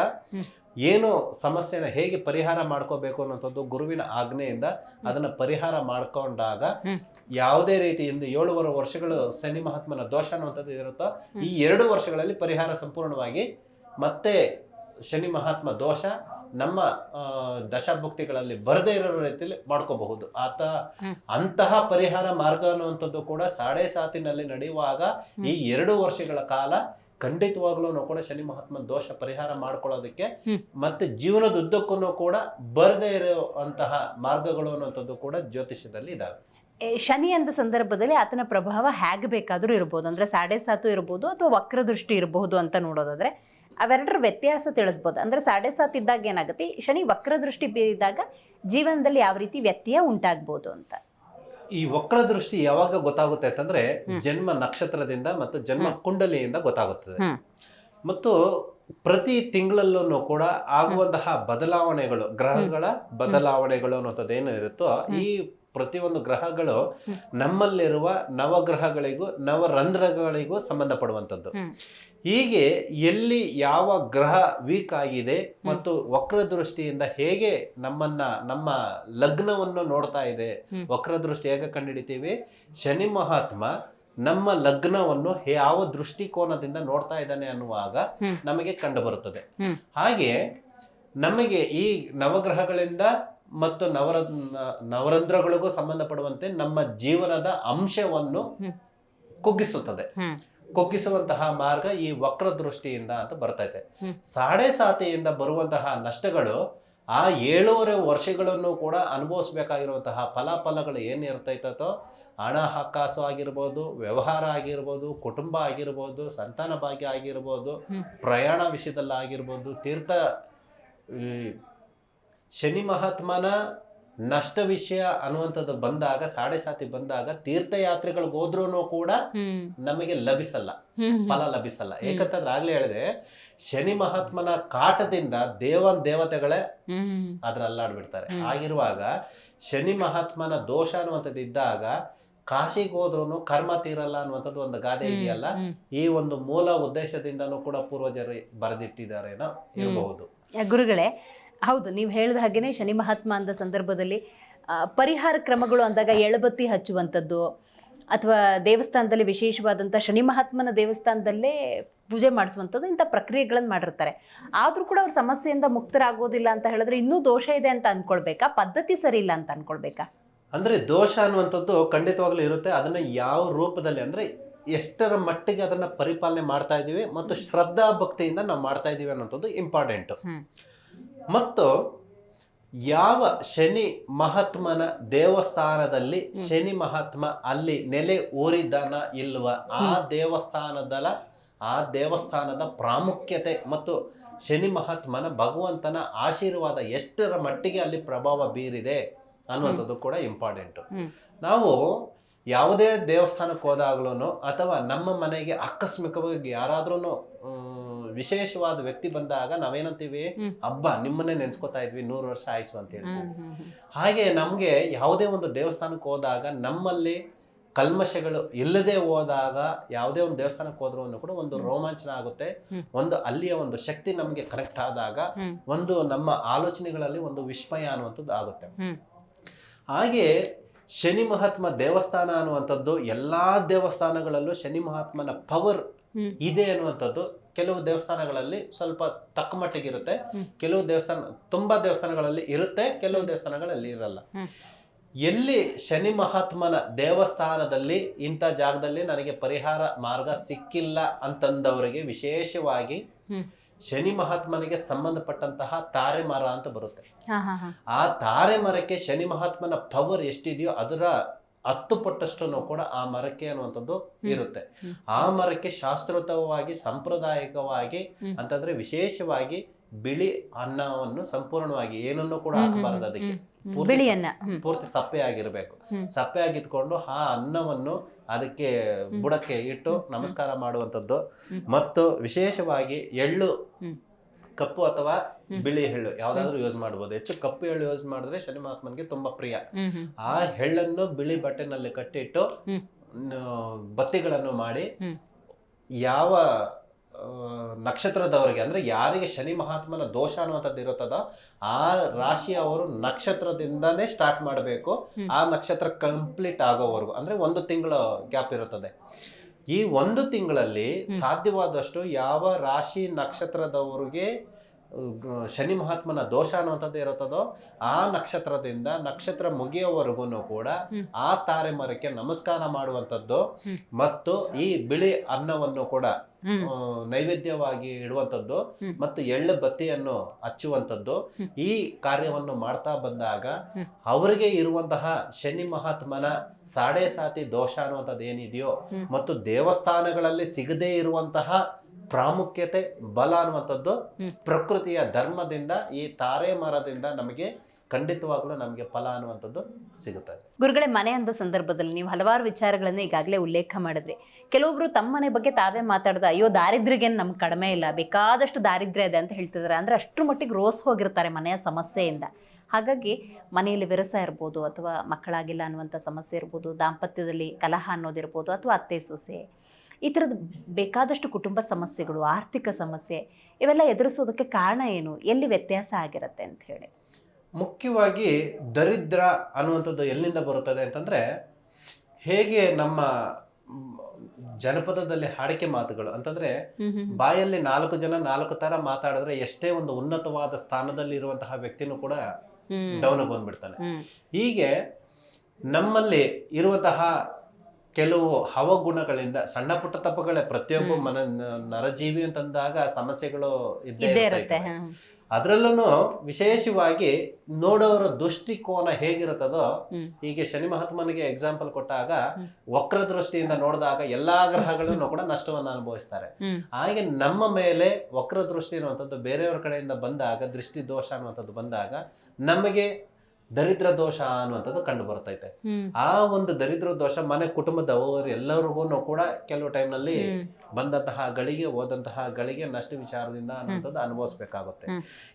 ಏನು ಸಮಸ್ಯೆನ ಹೇಗೆ ಪರಿಹಾರ ಮಾಡ್ಕೋಬೇಕು ಅನ್ನೋಂಥದ್ದು ಗುರುವಿನ ಆಜ್ಞೆಯಿಂದ ಅದನ್ನ ಪರಿಹಾರ ಮಾಡ್ಕೊಂಡಾಗ ಯಾವುದೇ ರೀತಿ ಇಂದು ಏಳುವರೆ ವರ್ಷಗಳು ಶನಿ ಮಹಾತ್ಮನ ದೋಷ ಅನ್ನುವಂಥದ್ದು ಇರುತ್ತೋ ಈ ಎರಡು ವರ್ಷಗಳಲ್ಲಿ ಪರಿಹಾರ ಸಂಪೂರ್ಣವಾಗಿ ಮತ್ತೆ ಶನಿ ಮಹಾತ್ಮ ದೋಷ ನಮ್ಮ ದಶಭುಕ್ತಿಗಳಲ್ಲಿ ಬರದೇ ಇರೋ ರೀತಿಯಲ್ಲಿ ಮಾಡ್ಕೋಬಹುದು. ಆತ. ಅಂತಹ ಪರಿಹಾರ ಮಾರ್ಗ ಅನ್ನುವಂಥದ್ದು ಕೂಡ ಸಾಡೆ ಸಾತಿನಲ್ಲಿ ನಡೆಯುವಾಗ ಈ ಎರಡು ವರ್ಷಗಳ ಕಾಲ ಖಂಡಿತವಾಗ್ಲೂ ಕೂಡ ಶನಿ ಮಹಾತ್ಮ ದೋಷ ಪರಿಹಾರ ಮಾಡ್ಕೊಳ್ಳೋದಕ್ಕೆ. ಮತ್ತೆ ಜೀವನದ ಉದ್ದಕ್ಕೂ ಕೂಡ ಬರದೇ ಇರುವಂತಹ ಮಾರ್ಗಗಳು ಅನ್ನುವಂಥದ್ದು ಕೂಡ ಜ್ಯೋತಿಷ್ಯದಲ್ಲಿ ಇದಾವೆ. ಶನಿ ಅಂದ ಸಂದರ್ಭದಲ್ಲಿ ಆತನ ಪ್ರಭಾವ ಹೇಗೆ ಬೇಕಾದರೂ ಇರ್ಬೋದು. ಅಂದರೆ ಸಾಡೆ ಸಾತು ಇರ್ಬೋದು ಅಥವಾ ವಕ್ರದೃಷ್ಟಿ ಇರಬಹುದು ಅಂತ ನೋಡೋದಾದ್ರೆ ಅವೆರಡರ ವ್ಯತ್ಯಾಸ ತಿಳಿಸ್ಬೋದು. ಅಂದ್ರೆ ಸಾಡೆ ಸಾತ್ ಇದ್ದಾಗ ಏನಾಗುತ್ತೆ? ಶನಿ ವಕ್ರದೃಷ್ಟಿ ಬೀರಿದಾಗ ಜೀವನದಲ್ಲಿ ಯಾವ ರೀತಿ ವ್ಯತ್ಯಯ ಉಂಟಾಗ್ಬೋದು ಅಂತ. ಈ ವಕ್ರದೃಷ್ಟಿ ಯಾವಾಗ ಗೊತ್ತಾಗುತ್ತೆ ಅಂತಂದ್ರೆ ಜನ್ಮ ನಕ್ಷತ್ರದಿಂದ ಮತ್ತು ಜನ್ಮ ಕುಂಡಲಿಯಿಂದ ಗೊತ್ತಾಗುತ್ತದೆ. ಮತ್ತು ಪ್ರತಿ ತಿಂಗಳಲ್ಲೂ ಕೂಡ ಆಗುವಂತಹ ಬದಲಾವಣೆಗಳು ಗ್ರಹಗಳ ಬದಲಾವಣೆಗಳು ಅನ್ನೋಂಥದ್ದು ಏನು ಇರುತ್ತೋ ಈ ಪ್ರತಿಯೊಂದು ಗ್ರಹಗಳು ನಮ್ಮಲ್ಲಿರುವ ನವಗ್ರಹಗಳಿಗೂ ನವರಂಧ್ರಗಳಿಗೂ ಸಂಬಂಧಪಡುವಂಥದ್ದು. ಹೀಗೆ ಎಲ್ಲಿ ಯಾವ ಗ್ರಹ ವೀಕ್ ಆಗಿದೆ ಮತ್ತು ವಕ್ರದೃಷ್ಟಿಯಿಂದ ಹೇಗೆ ನಮ್ಮನ್ನ ನಮ್ಮ ಲಗ್ನವನ್ನು ನೋಡ್ತಾ ಇದೆ. ವಕ್ರದೃಷ್ಟಿ ಹೇಗೆ ಕಂಡುಹಿಡಿತೀವಿ? ಶನಿ ಮಹಾತ್ಮ ನಮ್ಮ ಲಗ್ನವನ್ನು ಯಾವ ದೃಷ್ಟಿಕೋನದಿಂದ ನೋಡ್ತಾ ಇದ್ದಾನೆ ಅನ್ನುವಾಗ ನಮಗೆ ಕಂಡು ಬರುತ್ತದೆ ಹಾಗೆ ನಮಗೆ ಈ ನವಗ್ರಹಗಳಿಂದ ಮತ್ತು ನವರ ನವರಂಧ್ರಗಳಿಗೂ ಸಂಬಂಧಪಡುವಂತೆ ನಮ್ಮ ಜೀವನದ ಅಂಶವನ್ನು. ಕುಗ್ಗಿಸುತ್ತದೆ. ಕುಗ್ಗಿಸುವಂತಹ ಮಾರ್ಗ ಈ ವಕ್ರ ದೃಷ್ಟಿಯಿಂದ ಅಂತ ಬರ್ತೈತೆ. ಸಾಡೆ ಸಾತಿಯಿಂದ ಬರುವಂತಹ ನಷ್ಟಗಳು ಆ ಏಳೂವರೆ ವರ್ಷಗಳನ್ನು ಕೂಡ ಅನುಭವಿಸ್ಬೇಕಾಗಿರುವಂತಹ ಫಲಾಫಲಗಳು ಏನು ಇರ್ತೈತೋ ಹಣ ಹಣಕಾಸು ಆಗಿರ್ಬೋದು ವ್ಯವಹಾರ ಆಗಿರ್ಬೋದು ಕುಟುಂಬ ಆಗಿರ್ಬೋದು ಸಂತಾನ ಭಾಗ್ಯ ಆಗಿರ್ಬೋದು ಪ್ರಯಾಣ ವಿಷಯದಲ್ಲಿ ಆಗಿರ್ಬೋದು ತೀರ್ಥ ಶನಿ ಮಹಾತ್ಮನ ನಷ್ಟ ವಿಷಯ ಅನ್ನುವಂಥದ್ದು ಬಂದಾಗ ಸಾಡೆ ಸಾತಿ ಬಂದಾಗ ತೀರ್ಥಯಾತ್ರೆಗಳಿಗೆ ಹೋದ್ರೂ ಕೂಡ ನಮಗೆ ಲಭಿಸಲ್ಲ ಫಲ ಲಭಿಸಲ್ಲ. ಏಕಂತಂದ್ರೆ ಆಗ್ಲೇ ಹೇಳಿದೆ ಶನಿ ಮಹಾತ್ಮನ ಕಾಟದಿಂದ ದೇವನ್ ದೇವತೆಗಳೇ ಅದ್ರಲ್ಲಾಡ್ಬಿಡ್ತಾರೆ. ಆಗಿರುವಾಗ ಶನಿ ಮಹಾತ್ಮನ ದೋಷ ಅನ್ನುವಂಥದ್ದು ಇದ್ದಾಗ ಕಾಶಿಗೆ ಹೋದ್ರೂ ಕರ್ಮ ತೀರಲ್ಲ ಅನ್ನುವಂಥದ್ದು ಒಂದು ಗಾದೆ ಇದೆಯಲ್ಲ ಈ ಒಂದು ಮೂಲ ಉದ್ದೇಶದಿಂದನೂ ಕೂಡ ಪೂರ್ವಜರು ಬರೆದಿಟ್ಟಿದ್ದಾರೇನೋ ಇರಬಹುದು ಗುರುಗಳೇ ಹೌದು ನೀವು ಹೇಳಿದ ಹಾಗೇನೆ ಶನಿ ಮಹಾತ್ಮ ಅಂದ ಸಂದರ್ಭದಲ್ಲಿ ಪರಿಹಾರ ಕ್ರಮಗಳು ಅಂದಾಗ ಎಳಬತ್ತಿ ಹಚ್ಚುವಂಥದ್ದು ಅಥವಾ ದೇವಸ್ಥಾನದಲ್ಲಿ ವಿಶೇಷವಾದಂಥ ಶನಿ ಮಹಾತ್ಮನ ದೇವಸ್ಥಾನದಲ್ಲೇ ಪೂಜೆ ಮಾಡಿಸುವಂಥದ್ದು ಇಂಥ ಪ್ರಕ್ರಿಯೆಗಳನ್ನು ಮಾಡಿರ್ತಾರೆ. ಆದರೂ ಕೂಡ ಅವ್ರ ಸಮಸ್ಯೆಯಿಂದ ಮುಕ್ತರಾಗೋದಿಲ್ಲ ಅಂತ ಹೇಳಿದ್ರೆ ಇನ್ನೂ ದೋಷ ಇದೆ ಅಂತ ಅಂದ್ಕೊಳ್ಬೇಕಾ ಪದ್ಧತಿ ಸರಿ ಇಲ್ಲ ಅಂತ ಅನ್ಕೊಳ್ಬೇಕಾ? ಅಂದ್ರೆ ದೋಷ ಅನ್ನುವಂಥದ್ದು ಖಂಡಿತವಾಗ್ಲೂ ಇರುತ್ತೆ. ಅದನ್ನು ಯಾವ ರೂಪದಲ್ಲಿ ಅಂದರೆ ಎಷ್ಟರ ಮಟ್ಟಿಗೆ ಅದನ್ನು ಪರಿಪಾಲನೆ ಮಾಡ್ತಾ ಇದ್ದೀವಿ ಮತ್ತು ಶ್ರದ್ಧಾ ಭಕ್ತಿಯಿಂದ ನಾವು ಮಾಡ್ತಾ ಇದ್ದೀವಿ ಅನ್ನೋಂಥದ್ದು ಇಂಪಾರ್ಟೆಂಟು ಮತ್ತು ಯಾವ ಶನಿ ಮಹಾತ್ಮನ ದೇವಸ್ಥಾನದಲ್ಲಿ ಶನಿ ಮಹಾತ್ಮ ಅಲ್ಲಿ ನೆಲೆ ಊರಿದ್ದಾನ ಇಲ್ವ? ಆ ದೇವಸ್ಥಾನದ ಆ ದೇವಸ್ಥಾನದ ಪ್ರಾಮುಖ್ಯತೆ ಮತ್ತು ಶನಿ ಮಹಾತ್ಮನ ಭಗವಂತನ ಆಶೀರ್ವಾದ ಎಷ್ಟರ ಮಟ್ಟಿಗೆ ಅಲ್ಲಿ ಪ್ರಭಾವ ಬೀರಿದೆ? ಅನ್ನುವಂಥದ್ದು ಕೂಡ ಇಂಪಾರ್ಟೆಂಟ್ ನಾವು ಯಾವುದೇ ದೇವಸ್ಥಾನಕ್ಕೆ ಹೋದಾಗ್ಲೂ ಅಥವಾ ನಮ್ಮ ಮನೆಗೆ ಆಕಸ್ಮಿಕವಾಗಿ ಯಾರಾದ್ರೂ ವಿಶೇಷವಾದ ವ್ಯಕ್ತಿ ಬಂದಾಗ ನಾವೇನಂತೀವಿ. ಹಬ್ಬ ನಿಮ್ಮನ್ನೇ ನೆನ್ಸ್ಕೊತಾ ಇದ್ವಿ ನೂರು ವರ್ಷ ಆಯ್ಸು ಅಂತ ಹೇಳ್ತೀವಿ. ಹಾಗೆ ನಮಗೆ ಯಾವುದೇ ಒಂದು ದೇವಸ್ಥಾನಕ್ಕೆ ಹೋದಾಗ ನಮ್ಮಲ್ಲಿ ಕಲ್ಮಶಗಳು ಇಲ್ಲದೆ ಹೋದಾಗ ಯಾವುದೇ ಒಂದು ದೇವಸ್ಥಾನಕ್ಕೆ ಹೋದ್ರೂ ಕೂಡ ಒಂದು ರೋಮಾಂಚನ ಆಗುತ್ತೆ. ಒಂದು ಅಲ್ಲಿಯ ಒಂದು ಶಕ್ತಿ ನಮಗೆ ಕರೆಕ್ಟ್ ಆದಾಗ ಒಂದು ನಮ್ಮ ಆಲೋಚನೆಗಳಲ್ಲಿ ಒಂದು ವಿಸ್ಮಯ ಅನ್ನುವಂಥದ್ದು ಆಗುತ್ತೆ. ಹಾಗೆ ಶನಿ ಮಹಾತ್ಮ ದೇವಸ್ಥಾನ ಅನ್ನುವಂಥದ್ದು ಎಲ್ಲ ದೇವಸ್ಥಾನಗಳಲ್ಲೂ ಶನಿ ಮಹಾತ್ಮನ ಪವರ್ ಇದೆ ಅನ್ನುವಂಥದ್ದು ಕೆಲವು ದೇವಸ್ಥಾನಗಳಲ್ಲಿ ಸ್ವಲ್ಪ ತಕ್ಕ ಮಟ್ಟಿಗಿರುತ್ತೆ ಹ್ಮ್. ಕೆಲವು ದೇವಸ್ಥಾನ ತುಂಬಾ ದೇವಸ್ಥಾನಗಳಲ್ಲಿ ಇರುತ್ತೆ ಕೆಲವು ದೇವಸ್ಥಾನಗಳಲ್ಲಿ ಇರಲ್ಲ. ಎಲ್ಲಿ ಶನಿ ಮಹಾತ್ಮನ ದೇವಸ್ಥಾನದಲ್ಲಿ ಇಂಥ ಜಾಗದಲ್ಲಿ ನನಗೆ ಪರಿಹಾರ ಮಾರ್ಗ ಸಿಕ್ಕಿಲ್ಲ ಅಂತಂದವರಿಗೆ ವಿಶೇಷವಾಗಿ. ಶನಿ ಮಹಾತ್ಮನಿಗೆ ಸಂಬಂಧಪಟ್ಟಂತಹ ತಾರೆ ಮರ ಅಂತ ಬರುತ್ತೆ. ಆ ತಾರೆ ಮರಕ್ಕೆ ಶನಿ ಮಹಾತ್ಮನ ಪವರ್ ಎಷ್ಟಿದೆಯೋ ಅದರ ಹತ್ತು ಪಟ್ಟಷ್ಟು ಕೂಡ ಆ ಮರಕ್ಕೆ ಅನ್ನುವಂಥದ್ದು ಇರುತ್ತೆ. ಆ ಮರಕ್ಕೆ ಶಾಸ್ತ್ರೋತವಾಗಿ ಸಾಂಪ್ರದಾಯಿಕವಾಗಿ ಅಂತಂದ್ರೆ ವಿಶೇಷವಾಗಿ ಬಿಳಿ ಅನ್ನವನ್ನು ಸಂಪೂರ್ಣವಾಗಿ ಏನನ್ನು ಕೂಡ ಹಾಕಬಾರದು ಅದಕ್ಕೆ. ಬಿಳಿ ಹ್ಮ್. ಪೂರ್ತಿ ಸಪ್ಪೆ ಆಗಿರ್ಬೇಕು. ಸಪ್ಪೆ ಆಗಿದ್ಕೊಂಡು ಆ ಅನ್ನವನ್ನು ಅದಕ್ಕೆ ಬುಡಕ್ಕೆ ಇಟ್ಟು ನಮಸ್ಕಾರ ಮಾಡುವಂಥದ್ದು. ಮತ್ತು ವಿಶೇಷವಾಗಿ ಎಳ್ಳು ಕಪ್ಪು ಅಥವಾ ಬಿಳಿ ಎಳ್ಳು ಯಾವ್ದಾದ್ರು ಯೂಸ್ ಮಾಡಬಹುದು ಹೆಚ್ಚು ಕಪ್ಪು ಎಳ್ಳು ಯೂಸ್ ಮಾಡಿದ್ರೆ ಶನಿ ಮಹಾತ್ಮನ್ಗೆ ತುಂಬಾ ಪ್ರಿಯ. ಆ ಎಳ್ಳನ್ನು ಬಿಳಿ ಬಟ್ಟೆನಲ್ಲಿ ಕಟ್ಟಿಟ್ಟು. ಬತ್ತಿಗಳನ್ನು ಮಾಡಿ ಯಾವ ನಕ್ಷತ್ರದವರಿಗೆ ಅಂದ್ರೆ ಯಾರಿಗೆ ಶನಿ ಮಹಾತ್ಮನ ದೋಷ ಅನ್ನುವಂಥದ್ದು ಇರುತ್ತದ ಆ ರಾಶಿ ಅವರು ನಕ್ಷತ್ರದಿಂದನೇ ಸ್ಟಾರ್ಟ್ ಮಾಡಬೇಕು. ಆ ನಕ್ಷತ್ರ ಕಂಪ್ಲೀಟ್ ಆಗೋವರೆಗೂ ಅಂದ್ರೆ ಒಂದು ತಿಂಗಳ ಗ್ಯಾಪ್ ಇರುತ್ತದೆ. ಈ ಒಂದು ತಿಂಗಳಲ್ಲಿ ಸಾಧ್ಯವಾದಷ್ಟು ಯಾವ ರಾಶಿ ನಕ್ಷತ್ರದವರಿಗೆ ಶನಿ ಮಹಾತ್ಮನ ದೋಷ ಅನ್ನುವಂಥದ್ದು ಇರುತ್ತದೋ ಆ ನಕ್ಷತ್ರದಿಂದ ನಕ್ಷತ್ರ ಮುಗಿಯೋವರೆಗೂ ಕೂಡ ಆ ತಾರೆ ಮರಕ್ಕೆ ನಮಸ್ಕಾರ ಮಾಡುವಂಥದ್ದು ಮತ್ತು ಈ ಬಿಳಿ ಅನ್ನವನ್ನು ಕೂಡ ನೈವೇದ್ಯವಾಗಿ ಇಡುವಂಥದ್ದು ಮತ್ತು ಎಳ್ಳು ಬತ್ತಿಯನ್ನು ಹಚ್ಚುವಂಥದ್ದು ಈ ಕಾರ್ಯವನ್ನು ಮಾಡ್ತಾ ಬಂದಾಗ ಅವರಿಗೆ ಇರುವಂತಹ ಶನಿ ಮಹಾತ್ಮನ ಸಾಡೆ ಸಾತಿ ದೋಷ ಅನ್ನುವಂಥದ್ದು ಏನಿದೆಯೋ ಮತ್ತು ದೇವಸ್ಥಾನಗಳಲ್ಲಿ ಸಿಗದೇ ಇರುವಂತಹ ಪ್ರಾಮುಖ್ಯತೆ ಬಲ ಅನ್ನುವಂಥದ್ದು. ಪ್ರಕೃತಿಯ ಧರ್ಮದಿಂದ ಈ ತಾರೆ ಮರದಿಂದ ನಮಗೆ ಖಂಡಿತವಾಗ್ಲೂ ನಮಗೆ ಫಲ ಅನ್ನುವಂಥದ್ದು ಸಿಗುತ್ತೆ. ಗುರುಗಳೇ ಮನೆ ಅಂದ ಸಂದರ್ಭದಲ್ಲಿ ನೀವು ಹಲವಾರು ವಿಚಾರಗಳನ್ನು ಈಗಾಗಲೇ ಉಲ್ಲೇಖ ಮಾಡಿದ್ರಿ. ಕೆಲವೊಬ್ರು ತಮ್ಮ ಮನೆ ಬಗ್ಗೆ ತಾವೇ ಮಾತಾಡ್ದ ಅಯ್ಯೋ ದಾರಿದ್ರ್ಯಗೇನು ನಮ್ಗೆ ಕಡಿಮೆ ಇಲ್ಲ ಬೇಕಾದಷ್ಟು ದಾರಿದ್ರ್ಯ ಇದೆ ಅಂತ ಹೇಳ್ತಿದ್ದಾರೆ. ಅಂದ್ರೆ ಅಷ್ಟರ ಮಟ್ಟಿಗೆ ರೋಸ್ ಹೋಗಿರ್ತಾರೆ ಮನೆಯ ಸಮಸ್ಯೆಯಿಂದ. ಹಾಗಾಗಿ ಮನೆಯಲ್ಲಿ ವಿರಸ ಇರ್ಬೋದು ಅಥವಾ ಮಕ್ಕಳಾಗಿಲ್ಲ ಅನ್ನುವಂಥ ಸಮಸ್ಯೆ ಇರ್ಬೋದು ದಾಂಪತ್ಯದಲ್ಲಿ ಕಲಹ ಅನ್ನೋದಿರ್ಬೋದು ಅಥವಾ ಅತ್ತೆ ಸೊಸೆ ಈ ಥರದ ಬೇಕಾದಷ್ಟು ಕುಟುಂಬ ಸಮಸ್ಯೆಗಳು ಆರ್ಥಿಕ ಸಮಸ್ಯೆ ಇವೆಲ್ಲ ಎದುರಿಸೋದಕ್ಕೆ ಕಾರಣ ಏನು? ಎಲ್ಲಿ ವ್ಯತ್ಯಾಸ ಆಗಿರುತ್ತೆ ಅಂತ ಹೇಳಿ. ಮುಖ್ಯವಾಗಿ ದರಿದ್ರ ಅನ್ನುವಂಥದ್ದು ಎಲ್ಲಿಂದ ಬರುತ್ತದೆ ಅಂತಂದ್ರೆ ಹೇಗೆ ನಮ್ಮ ಜನಪದದಲ್ಲಿ ಹಾಡಿಕೆ ಮಾತುಗಳು ಅಂತಂದ್ರೆ ಬಾಯಲ್ಲಿ ನಾಲ್ಕು ಜನ ನಾಲ್ಕು ತರ ಮಾತಾಡಿದ್ರೆ ಎಷ್ಟೇ ಒಂದು ಉನ್ನತವಾದ ಸ್ಥಾನದಲ್ಲಿ ಇರುವಂತಹ ವ್ಯಕ್ತಿನೂ ಕೂಡ ಡೌನ್ ಬಂದ್ಬಿಡ್ತಾನೆ. ಹೀಗೆ ನಮ್ಮಲ್ಲಿ ಇರುವಂತಹ ಕೆಲವು ಹವಗುಣಗಳಿಂದ ಸಣ್ಣ ಪುಟ್ಟ ತಪ್ಪುಗಳೇ ಪ್ರತಿಯೊಬ್ಬ. ಮನ ನರಜೀವಿ ಅಂತಂದಾಗ ಸಮಸ್ಯೆಗಳು ಇದ್ದೇ ಇರುತ್ತೆ ಅದರಲ್ಲೂ ವಿಶೇಷವಾಗಿ ನೋಡೋರ ದೃಷ್ಟಿಕೋನ ಹೇಗಿರುತ್ತದೋ. ಹೀಗೆ ಶನಿ ಮಹಾತ್ಮನಿಗೆ ಎಕ್ಸಾಂಪಲ್ ಕೊಟ್ಟಾಗ. ವಕ್ರ ದೃಷ್ಟಿಯಿಂದ ನೋಡಿದಾಗ ಎಲ್ಲಾ ಗ್ರಹಗಳನ್ನು ಕೂಡ ನಷ್ಟವನ್ನು ಅನುಭವಿಸ್ತಾರೆ ಹಾಗೆ ನಮ್ಮ ಮೇಲೆ ವಕ್ರ ದೃಷ್ಟಿ ಅನ್ನುವಂಥದ್ದು ಬೇರೆಯವ್ರ ಕಡೆಯಿಂದ ಬಂದಾಗ ದೃಷ್ಟಿ ದೋಷ ಅನ್ನುವಂಥದ್ದು ಬಂದಾಗ ನಮಗೆ ದರಿದ್ರ ದೋಷ ಅನ್ನುವಂಥದ್ದು ಕಂಡು ಬರ್ತೈತೆ. ಆ ಒಂದು ದರಿದ್ರ ದೋಷ ಮನೆ ಕುಟುಂಬದವರು ಎಲ್ಲರಿಗೂ ಕೂಡ ಕೆಲವು ಟೈಮ್ನಲ್ಲಿ ನಲ್ಲಿ ಬಂದಂತಹ ಗಳಿಗೆ ಹೋದಂತಹ ಗಳಿಗೆ ನಷ್ಟ ವಿಚಾರದಿಂದ ಅನ್ನುವಂಥದ್ದು ಅನುಭವಿಸ್ಬೇಕಾಗುತ್ತೆ.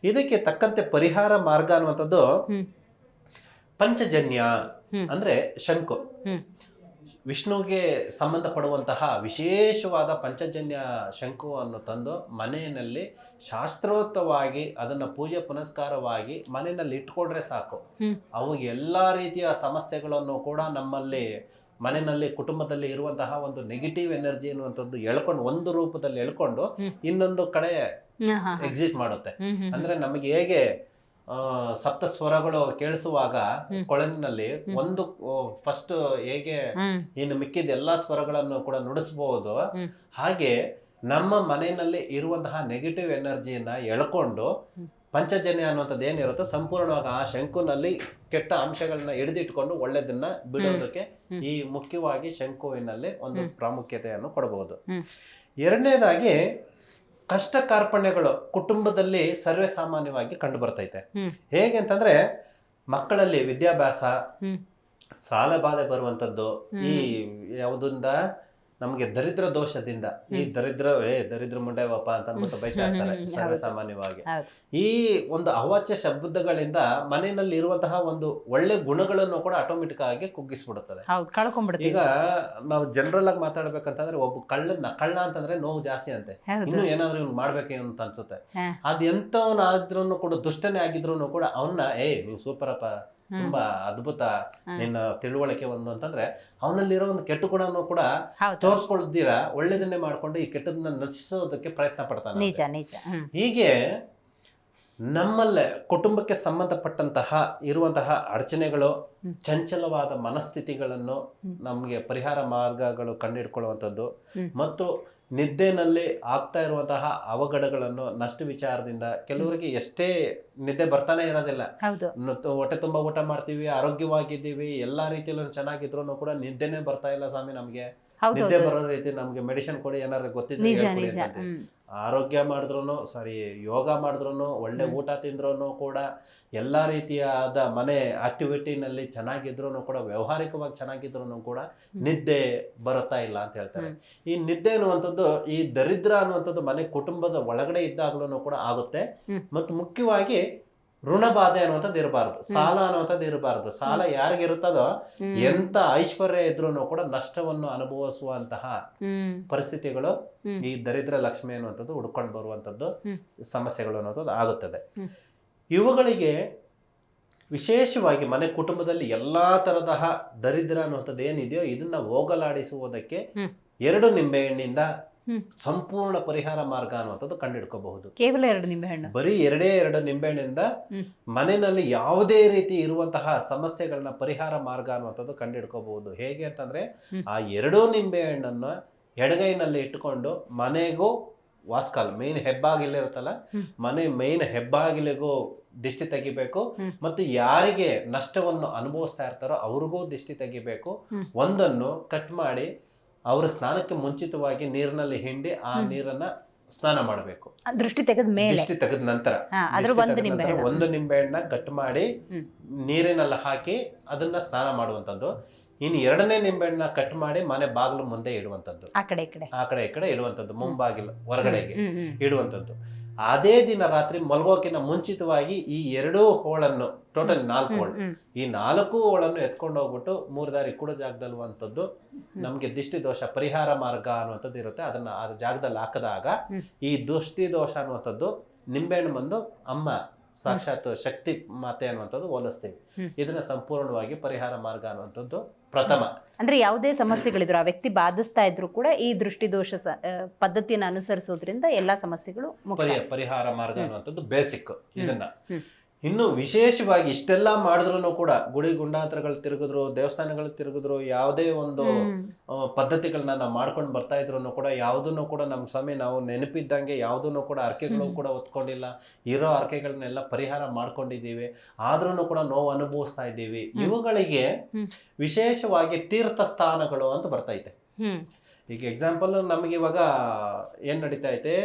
ಇದಕ್ಕೆ ತಕ್ಕಂತೆ ಪರಿಹಾರ ಮಾರ್ಗ ಅನ್ನುವಂಥದ್ದು ಪಂಚಜನ್ಯ ಅಂದ್ರೆ ಶಂಕು. ವಿಷ್ಣುವಿಗೆ ಸಂಬಂಧಪಡುವಂತಹ ವಿಶೇಷವಾದ ಪಂಚಜನ್ಯ ಶಂಕುವನ್ನು ತಂದು ಮನೆಯಲ್ಲಿ ಶಾಸ್ತ್ರೋಕ್ತವಾಗಿ ಅದನ್ನ ಪೂಜೆ ಪುನಸ್ಕಾರವಾಗಿ ಮನೆಯಲ್ಲಿ ಇಟ್ಕೊಂಡ್ರೆ ಸಾಕು. ಅವು ಎಲ್ಲಾ ರೀತಿಯ ಸಮಸ್ಯೆಗಳನ್ನು ಕೂಡ ನಮ್ಮಲ್ಲಿ ಮನೆಯಲ್ಲಿ ಕುಟುಂಬದಲ್ಲಿ ಇರುವಂತಹ ಒಂದು ನೆಗೆಟಿವ್ ಎನರ್ಜಿ ಅನ್ನುವಂಥದ್ದು ಎಳ್ಕೊಂಡು ಒಂದು ರೂಪದಲ್ಲಿ ಎಳ್ಕೊಂಡು ಇನ್ನೊಂದು ಕಡೆ. ಎಕ್ಸಿಟ್ ಮಾಡುತ್ತೆ ಅಂದ್ರೆ ನಮಗೆ ಹೇಗೆ ಸಪ್ತ ಸ್ವರಗಳು ಕೇಳಿಸುವಾಗ ಕೊಳಗಿನಲ್ಲಿ ಕೊಳಲಿನಲ್ಲಿ ಒಂದು ಫಸ್ಟ್ ಹೇಗೆ ಏನು ಇನ್ನು ಮಿಕ್ಕಿದ ಎಲ್ಲಾ ಸ್ವರಗಳನ್ನು ಕೂಡ ನುಡಿಸಬಹುದು. ಹಾಗೆ ನಮ್ಮ ಮನೆಯಲ್ಲಿ ಇರುವಂತಹ ನೆಗೆಟಿವ್ ಎನರ್ಜಿಯನ್ನ ಎಳ್ಕೊಂಡು. ಪಂಚಜನ್ಯ ಅನ್ನುವಂಥದ್ದು ಏನಿರುತ್ತೋ ಸಂಪೂರ್ಣವಾಗಿ ಆ ಶಂಕುನಲ್ಲಿ ಕೆಟ್ಟ ಅಂಶಗಳನ್ನ ಹಿಡಿದಿಟ್ಕೊಂಡು ಒಳ್ಳೆದನ್ನ ಬಿಡೋದಕ್ಕೆ ಈ ಮುಖ್ಯವಾಗಿ ಶಂಕುವಿನಲ್ಲಿ ಒಂದು ಪ್ರಾಮುಖ್ಯತೆಯನ್ನು ಕೊಡಬಹುದು. ಎರಡನೇದಾಗಿ ಕಷ್ಟ ಕಾರ್ಪಣ್ಯಗಳು ಕುಟುಂಬದಲ್ಲಿ ಸರ್ವೇ ಸಾಮಾನ್ಯವಾಗಿ ಕಂಡು ಬರ್ತೈತೆ ಹೇಗೆ ಅಂತಂದ್ರೆ ಮಕ್ಕಳಲ್ಲಿ ವಿದ್ಯಾಭ್ಯಾಸ. ಸಾಲ ಬಾಧೆ ಬರುವಂತದ್ದು ಈ ಯಾವುದರಿಂದ ನಮಗೆ ದರಿದ್ರ ದೋಷದಿಂದ ಈ ದರಿದ್ರವೇ ದರಿದ್ರ ಮುಂಡೆವಪ್ಪ ಅಂತ ಅಂದ್ಬಿಟ್ಟು ಬೈತಾ ಇರ್ತಾರೆ ಹ್ಮ್, ಸಾಮಾನ್ಯವಾಗಿ ಈ ಒಂದು ಅವಾಚ್ಯ ಶಬ್ದಗಳಿಂದ ಮನೆಯಲ್ಲಿ ಇರುವಂತಹ ಒಂದು ಒಳ್ಳೆ ಗುಣಗಳನ್ನು ಕೂಡ ಆಟೋಮೆಟಿಕ್ ಆಗಿ ಕುಗ್ಗಿಸ್ಬಿಡುತ್ತದೆ. ಈಗ ನಾವು ಜನರಲ್ ಆಗಿ ಮಾತಾಡ್ಬೇಕಂತಂದ್ರೆ ಒಬ್ಬ ಕಳ್ಳನ್ನ ಕಳ್ಳ ಅಂತಂದ್ರೆ ನೋವು ಜಾಸ್ತಿ ಅಂತೆ. ಇನ್ನು ಏನಾದ್ರೂ ಇವ್ನು ಮಾಡ್ಬೇಕು ಅಂತ ಅನ್ಸುತ್ತೆ. ಅದ್ ಎಂತವನಾದ್ರೂ ಕೂಡ ದುಷ್ಟನೇ ಆಗಿದ್ರು ಕೂಡ ಅವನ್ನ ಏ ನೀವು ಸೂಪರ್ ಅಪ್ಪ. ತುಂಬಾ ಅದ್ಭುತ. ನಿನ್ನ ತಿಳುವಳಿಕೆ ಒಂದು ಅಂತಂದ್ರೆ ಅವನಲ್ಲಿರೋ ಒಂದು ಕೆಟ್ಟ ಗುಣನೂ ಕೂಡ ತೋರಿಸ್ಕೊಳ್ದಿರಾ ಒಳ್ಳೇದನ್ನೇ ಮಾಡ್ಕೊಂಡು ಈ ಕೆಟ್ಟದನ್ನ ನಶಿಸೋದಕ್ಕೆ ಪ್ರಯತ್ನ ಪಡ್ತಾನೆ ನಿಜ ನಿಜ. ಹೀಗೆ ನಮ್ಮಲ್ಲೇ ಕುಟುಂಬಕ್ಕೆ ಸಂಬಂಧಪಟ್ಟಂತಹ ಇರುವಂತಹ ಅಡಚಣೆಗಳು ಚಂಚಲವಾದ ಮನಸ್ಥಿತಿಗಳನ್ನು. ನಮಗೆ ಪರಿಹಾರ ಮಾರ್ಗಗಳು ಕಂಡುಹಿಡ್ಕೊಳ್ಳುವಂಥದ್ದು. ಮತ್ತು ನಿದ್ದೆನಲ್ಲಿ ಆಗ್ತಾ ಇರುವಂತಹ ಅವಘಡಗಳನ್ನು ನಷ್ಟ ವಿಚಾರದಿಂದ ಕೆಲವರಿಗೆ ಎಷ್ಟೇ ನಿದ್ದೆ ಬರ್ತಾನೆ ಇರೋದಿಲ್ಲ. ಹೊಟ್ಟೆ ತುಂಬಾ ಊಟ ಮಾಡ್ತೀವಿ ಆರೋಗ್ಯವಾಗಿದ್ದೀವಿ ಎಲ್ಲಾ ರೀತಿಯಲ್ಲೂ ಚೆನ್ನಾಗಿದ್ರು ಕೂಡ ನಿದ್ದೆನೆ ಬರ್ತಾ ಇಲ್ಲ ಸ್ವಾಮಿ ನಮ್ಗೆ. ನಿದ್ದೆ ಬರೋ ರೀತಿ ನಮ್ಗೆ ಮೆಡಿಸಿನ್ ಕೊಡಿ ಏನಾದ್ರು ಗೊತ್ತಿದ್ರೆ ಆರೋಗ್ಯ ಮಾಡಿದ್ರು ಸಾರಿ ಯೋಗ ಮಾಡಿದ್ರು ಒಳ್ಳೆ ಊಟ ತಿಂದ್ರು ಕೂಡ ಎಲ್ಲ ರೀತಿಯಾದ ಮನೆ ಆಕ್ಟಿವಿಟಿನಲ್ಲಿ ಚೆನ್ನಾಗಿದ್ರು ಕೂಡ ವ್ಯವಹಾರಿಕವಾಗಿ ಚೆನ್ನಾಗಿದ್ರು ಕೂಡ. ನಿದ್ದೆ ಬರುತ್ತಾ ಇಲ್ಲ ಅಂತ ಹೇಳ್ತಾರೆ. ಈ ನಿದ್ದೆ ಅನ್ನುವಂಥದ್ದು ಈ ದರಿದ್ರ ಅನ್ನುವಂಥದ್ದು ಮನೆ ಕುಟುಂಬದ ಒಳಗಡೆ ಇದ್ದಾಗಲೂ ಕೂಡ ಆಗುತ್ತೆ. ಮತ್ತು ಮುಖ್ಯವಾಗಿ ಋಣಬಾಧೆ ಅನ್ನುವಂಥದ್ದು ಇರಬಾರ್ದು. ಸಾಲ ಅನ್ನುವಂಥದ್ದು ಇರಬಾರ್ದು. ಸಾಲ ಯಾರಿಗಿರುತ್ತದೋ. ಎಂತ ಐಶ್ವರ್ಯ ಇದ್ರೂ ಕೂಡ ನಷ್ಟವನ್ನು ಅನುಭವಿಸುವಂತಹ ಪರಿಸ್ಥಿತಿಗಳು ಈ ದರಿದ್ರ ಲಕ್ಷ್ಮಿ ಅನ್ನುವಂಥದ್ದು ಹುಡ್ಕೊಂಡು ಬರುವಂಥದ್ದು ಸಮಸ್ಯೆಗಳು ಅನ್ನೋದು ಆಗುತ್ತದೆ. ಇವುಗಳಿಗೆ ವಿಶೇಷವಾಗಿ ಮನೆ ಕುಟುಂಬದಲ್ಲಿ ಎಲ್ಲಾ ತರದಹ ದರಿದ್ರ ಅನ್ನುವಂಥದ್ದು ಏನಿದೆಯೋ ಇದನ್ನ ಹೋಗಲಾಡಿಸುವುದಕ್ಕೆ ಎರಡು ನಿಂಬೆಹಣ್ಣಿಂದ. ಸಂಪೂರ್ಣ ಪರಿಹಾರ ಮಾರ್ಗ ಅನ್ನುವಂಥದ್ದು ಕಂಡುಹಿಡ್ಕೋಬಹುದು. ಕೇವಲ ಎರಡು ನಿಂಬೆಹಣ್ಣು ಬರೀ ಎರಡೇ ಎರಡು ನಿಂಬೆಹಣ್ಣಿಂದ. ಮನೆಯಲ್ಲಿ ಯಾವುದೇ ರೀತಿ ಇರುವಂತಹ ಸಮಸ್ಯೆಗಳನ್ನ ಪರಿಹಾರ ಮಾರ್ಗ ಅನ್ನುವಂಥದ್ದು ಕಂಡುಹಿಡ್ಕೋಬಹುದು. ಹೇಗೆ ಅಂತಂದ್ರೆ. ಆ ಎರಡೂ ನಿಂಬೆಹಣ್ಣನ್ನ ಎಡಗೈನಲ್ಲಿ ಇಟ್ಟುಕೊಂಡು ಮನೆಗೂ ವಾಸ್ಕಾಲ್ ಮೇನ್ ಹೆಬ್ಬಾಗಿಲಿರುತ್ತಲ್ಲ ಇರುತ್ತಲ್ಲ ಮನೆ ಮೇನ್ ಹೆಬ್ಬಾಗಿಲಿಗೂ ದಿಷ್ಟಿ ತೆಗಿಬೇಕು. ಮತ್ತು ಯಾರಿಗೆ ನಷ್ಟವನ್ನು ಅನುಭವಿಸ್ತಾ ಇರ್ತಾರೋ ಅವ್ರಿಗೂ ದಿಷ್ಟಿ ತೆಗಿಬೇಕು. ಒಂದನ್ನು ಕಟ್ ಮಾಡಿ ಅವರ ಸ್ನಾನಕ್ಕೆ ಮುಂಚಿತವಾಗಿ ನೀರಿನಲ್ಲಿ ಹಿಂಡಿ ಆ ನೀರನ್ನ ಸ್ನಾನ ಮಾಡಬೇಕು. ದೃಷ್ಟಿ ತೆಗೆದ ಮೇಲೆ. ದೃಷ್ಟಿ ತೆಗೆದ ನಂತರ. ಒಂದು ನಿಂಬೆಹಣ್ಣ. ಕಟ್ ಮಾಡಿ. ನೀರಿನಲ್ಲಿ ಹಾಕಿ ಅದನ್ನ ಸ್ನಾನ ಮಾಡುವಂತದ್ದು ಇನ್ನು ಎರಡನೇ ನಿಂಬೆಹಣ್ಣ ಕಟ್ ಮಾಡಿ ಮನೆ ಬಾಗಿಲು ಮುಂದೆ ಇಡುವಂತದ್ದು ಆ ಕಡೆ ಈ ಕಡೆ. ಇಡುವಂತದ್ದು ಮುಂಬಾಗಿಲು ಹೊರಗಡೆಗೆ. ಇಡುವಂಥದ್ದು. ಅದೇ ದಿನ ರಾತ್ರಿ ಮಲಗೋಕಿನ ಮುಂಚಿತವಾಗಿ ಈ ಎರಡೂ ಹೋಳನ್ನು ಟೋಟಲ್ ನಾಲ್ಕು ಹೋಳ್. ಈ ನಾಲ್ಕು ಹೋಳನ್ನು ಎತ್ಕೊಂಡು ಹೋಗ್ಬಿಟ್ಟು ಮೂರು ದಾರಿ ಕೂಡ ಜಾಗದಲ್ವಂಥದ್ದು ನಮಗೆ ದಿಷ್ಟಿ ದೋಷ ಪರಿಹಾರ ಮಾರ್ಗ ಅನ್ನುವಂಥದ್ದು ಇರುತ್ತೆ. ಅದನ್ನ ಆ ಜಾಗದಲ್ಲಿ ಹಾಕಿದಾಗ ಈ ದೃಷ್ಟಿ ದೋಷ ಅನ್ನುವಂಥದ್ದು ನಿಂಬೆಹಣ್ಣು ಬಂದು ಅಮ್ಮ ಸಾಕ್ಷಾತ್ ಶಕ್ತಿ ಮಾತೆ ಅನ್ನುವಂಥದ್ದು ಹೋಲಿಸ್ತೀವಿ. ಇದನ್ನ ಸಂಪೂರ್ಣವಾಗಿ ಪರಿಹಾರ ಮಾರ್ಗ ಅನ್ನುವಂಥದ್ದು ಪ್ರಥಮ. ಅಂದ್ರೆ ಯಾವುದೇ ಸಮಸ್ಯೆಗಳಿದ್ರು ಆ ವ್ಯಕ್ತಿ ಬಾಧಿಸ್ತಾ ಇದ್ರು ಕೂಡ ಈ ದೃಷ್ಟಿದೋಷ ಪದ್ಧತಿಯನ್ನು ಅನುಸರಿಸೋದ್ರಿಂದ ಎಲ್ಲಾ ಸಮಸ್ಯೆಗಳು ಮುಕ್ತ ಪರಿಹಾರ ಮಾರ್ಗ ಅನ್ನುವಂಥದ್ದು ಬೇಸಿಕ್ ಇದನ್ನ. ಇನ್ನು ವಿಶೇಷವಾಗಿ ಇಷ್ಟೆಲ್ಲ ಮಾಡಿದ್ರು ಕೂಡ ಗುಡಿ ಗುಂಡಾಂತರಗಳು ತಿರುಗಿದ್ರು ದೇವಸ್ಥಾನಗಳು ತಿರುಗಿದ್ರು ಯಾವುದೇ ಒಂದು. ಪದ್ಧತಿಗಳನ್ನ ನಾವು ಮಾಡ್ಕೊಂಡು ಬರ್ತಾ ಇದ್ರು ಕೂಡ ಯಾವುದನ್ನು ಕೂಡ ನಮ್ಮ ಸ್ವಾಮಿ ನಾವು ನೆನಪಿದ್ದಂಗೆ ಯಾವುದನ್ನು ಕೂಡ ಅರ್ಕೆಗಳು ಕೂಡ ಒತ್ಕೊಂಡಿಲ್ಲ ಇರೋ ಅರ್ಕೆಗಳನ್ನೆಲ್ಲ ಪರಿಹಾರ ಮಾಡ್ಕೊಂಡಿದ್ದೀವಿ. ಆದ್ರೂ ಕೂಡ ನೋವು ಅನುಭವಿಸ್ತಾ ಇದ್ದೀವಿ. ಇವುಗಳಿಗೆ ವಿಶೇಷವಾಗಿ ತೀರ್ಥ ಸ್ಥಾನಗಳು ಅಂತ ಬರ್ತೈತೆ ಈಗ ಎಕ್ಸಾಂಪಲ್ ನಮಗೆ ಇವಾಗ ಏನ್ ನಡೀತಾ ಐತೆ?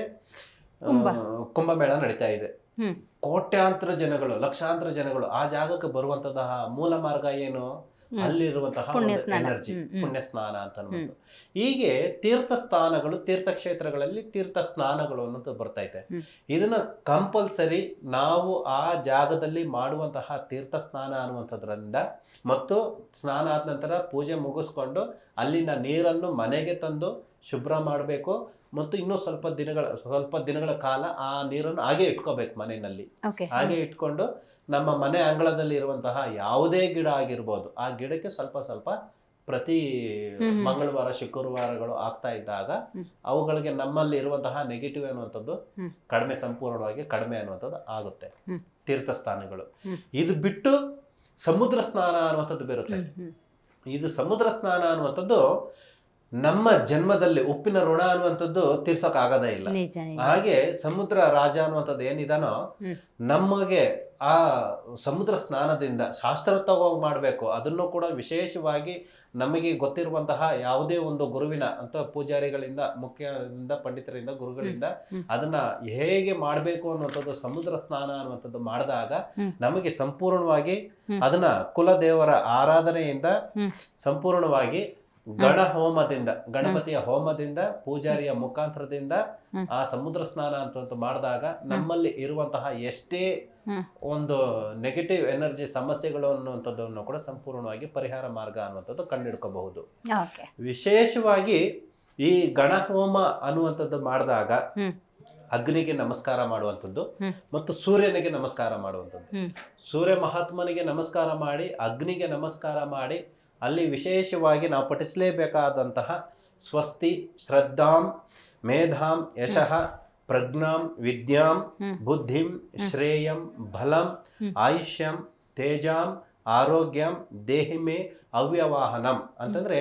ಕುಂಭಮೇಳ ನಡೀತಾ ಇದೆ. ಕೋಟ್ಯಾಂತರ ಜನಗಳು ಲಕ್ಷಾಂತರ ಜನಗಳು ಆ ಜಾಗಕ್ಕೆ ಬರುವಂತಹ ಮೂಲ ಮಾರ್ಗ ಏನು. ಅಲ್ಲಿರುವಂತಹ ಪುಣ್ಯ ಸ್ನಾನ. ಎನರ್ಜಿ. ಪುಣ್ಯ ಸ್ನಾನ ಅಂತ ಅನ್ಬೋದು ಹೀಗೆ ತೀರ್ಥ ಸ್ಥಾನಗಳು ತೀರ್ಥಕ್ಷೇತ್ರಗಳಲ್ಲಿ ತೀರ್ಥ ಸ್ನಾನಗಳು ಅನ್ನೋದು ಬರ್ತೈತೆ ಇದೆ ಇದನ್ನ ಕಂಪಲ್ಸರಿ ನಾವು ಆ ಜಾಗದಲ್ಲಿ ಮಾಡುವಂತಹ ತೀರ್ಥ ಸ್ನಾನ ಅನ್ನುವಂಥದ್ರಿಂದ ಮತ್ತು ಸ್ನಾನ ಆದ ನಂತರ ಪೂಜೆ ಮುಗಿಸ್ಕೊಂಡು ಅಲ್ಲಿನ ನೀರನ್ನು ಮನೆಗೆ ತಂದು ಶುಭ್ರ ಮಾಡಬೇಕು ಮತ್ತು ಇನ್ನೂ ಸ್ವಲ್ಪ ದಿನಗಳ ಸ್ವಲ್ಪ ದಿನಗಳ ಕಾಲ ಆ ನೀರನ್ನು ಹಾಗೆ ಇಟ್ಕೋಬೇಕು ಮನೆಯಲ್ಲಿ. ಹಾಗೆ ಇಟ್ಕೊಂಡು ನಮ್ಮ ಮನೆ ಅಂಗಳದಲ್ಲಿ ಇರುವಂತಹ ಯಾವುದೇ ಗಿಡ ಆಗಿರ್ಬೋದು ಆ ಗಿಡಕ್ಕೆ ಸ್ವಲ್ಪ ಸ್ವಲ್ಪ ಪ್ರತಿ. ಮಂಗಳವಾರ ಶುಕ್ರವಾರಗಳು ಆಗ್ತಾ ಇದ್ದಾಗ ಅವುಗಳಿಗೆ ನಮ್ಮಲ್ಲಿ ಇರುವಂತಹ ನೆಗೆಟಿವ್ ಅನ್ನುವಂಥದ್ದು ಕಡಿಮೆ ಸಂಪೂರ್ಣವಾಗಿ ಕಡಿಮೆ ಅನ್ನುವಂಥದ್ದು ಆಗುತ್ತೆ. ತೀರ್ಥ ತೀರ್ಥಸ್ಥಾನಗಳು. ಇದು ಬಿಟ್ಟು ಸಮುದ್ರ ಸ್ನಾನ ಅನ್ನುವಂಥದ್ದು ಬರುತ್ತೆ. ಇದು ಸಮುದ್ರ ಸ್ನಾನ ಅನ್ನುವಂಥದ್ದು ನಮ್ಮ ಜನ್ಮದಲ್ಲಿ ಉಪ್ಪಿನ ಋಣ ಅನ್ನುವಂಥದ್ದು ತೀರ್ಸಕ್ ಆಗದೇ ಇಲ್ಲ. ಹಾಗೆ ಸಮುದ್ರ ರಾಜ ಅನ್ನುವಂಥದ್ದು ಏನಿದಾನೋ ನಮಗೆ ಆ ಸಮುದ್ರ ಸ್ನಾನದಿಂದ ಶಾಸ್ತ್ರೋತ್ತವಾಗಿ ಮಾಡಬೇಕು. ಅದನ್ನು ಕೂಡ ವಿಶೇಷವಾಗಿ ನಮಗೆ ಗೊತ್ತಿರುವಂತಹ ಯಾವುದೇ ಒಂದು ಗುರುವಿನ ಅಂತ ಪೂಜಾರಿಗಳಿಂದ ಮುಖ್ಯದಿಂದ ಪಂಡಿತರಿಂದ ಗುರುಗಳಿಂದ ಅದನ್ನ ಹೇಗೆ ಮಾಡಬೇಕು ಅನ್ನುವಂಥದ್ದು ಸಮುದ್ರ ಸ್ನಾನ ಅನ್ನುವಂಥದ್ದು ಮಾಡಿದಾಗ ನಮಗೆ ಸಂಪೂರ್ಣವಾಗಿ. ಅದನ್ನ ಕುಲದೇವರ ಆರಾಧನೆಯಿಂದ ಸಂಪೂರ್ಣವಾಗಿ ಗಣ ಹೋಮದಿಂದ ಗಣಪತಿಯ ಹೋಮದಿಂದ ಪೂಜಾರಿಯ ಮುಖಾಂತರದಿಂದ ಆ ಸಮುದ್ರ ಸ್ನಾನ ಅಂತ ಮಾಡಿದಾಗ ನಮ್ಮಲ್ಲಿ ಇರುವಂತಹ ಎಷ್ಟೇ ಒಂದು ನೆಗೆಟಿವ್ ಎನರ್ಜಿ ಸಮಸ್ಯೆಗಳು ಅನ್ನುವಂಥದ್ದನ್ನು ಕೂಡ ಸಂಪೂರ್ಣವಾಗಿ ಪರಿಹಾರ ಮಾರ್ಗ ಅನ್ನುವಂಥದ್ದು ಕಂಡಿಡ್ಕೋಬಹುದು ಓಕೆ. ವಿಶೇಷವಾಗಿ ಈ ಗಣ ಹೋಮ ಅನ್ನುವಂಥದ್ದು ಮಾಡಿದಾಗ ಅಗ್ನಿಗೆ ನಮಸ್ಕಾರ ಮಾಡುವಂಥದ್ದು ಮತ್ತು ಸೂರ್ಯನಿಗೆ ನಮಸ್ಕಾರ ಮಾಡುವಂಥದ್ದು. ಸೂರ್ಯ ಮಹಾತ್ಮನಿಗೆ ನಮಸ್ಕಾರ ಮಾಡಿ ಅಗ್ನಿಗೆ ನಮಸ್ಕಾರ ಮಾಡಿ ಅಲ್ಲಿ ವಿಶೇಷವಾಗಿ ನಾವು ಪಠಿಸಲೇಬೇಕಾದಂತಹ ಸ್ವಸ್ತಿ ಶ್ರದ್ಧಾಂ ಮೇಧಾಂ ಯಶಃ ಪ್ರಜ್ಞಾಂ ವಿದ್ಯಾಂ. ಬುದ್ಧಿಂ ಶ್ರೇಯಂ ಬಲಂ. ಆಯುಷ್ಯಂ ತೇಜಾಂ ಆರೋಗ್ಯಂ ದೇಹಿಮೆ ಅವ್ಯವಾಹನಂ ಅಂತಂದರೆ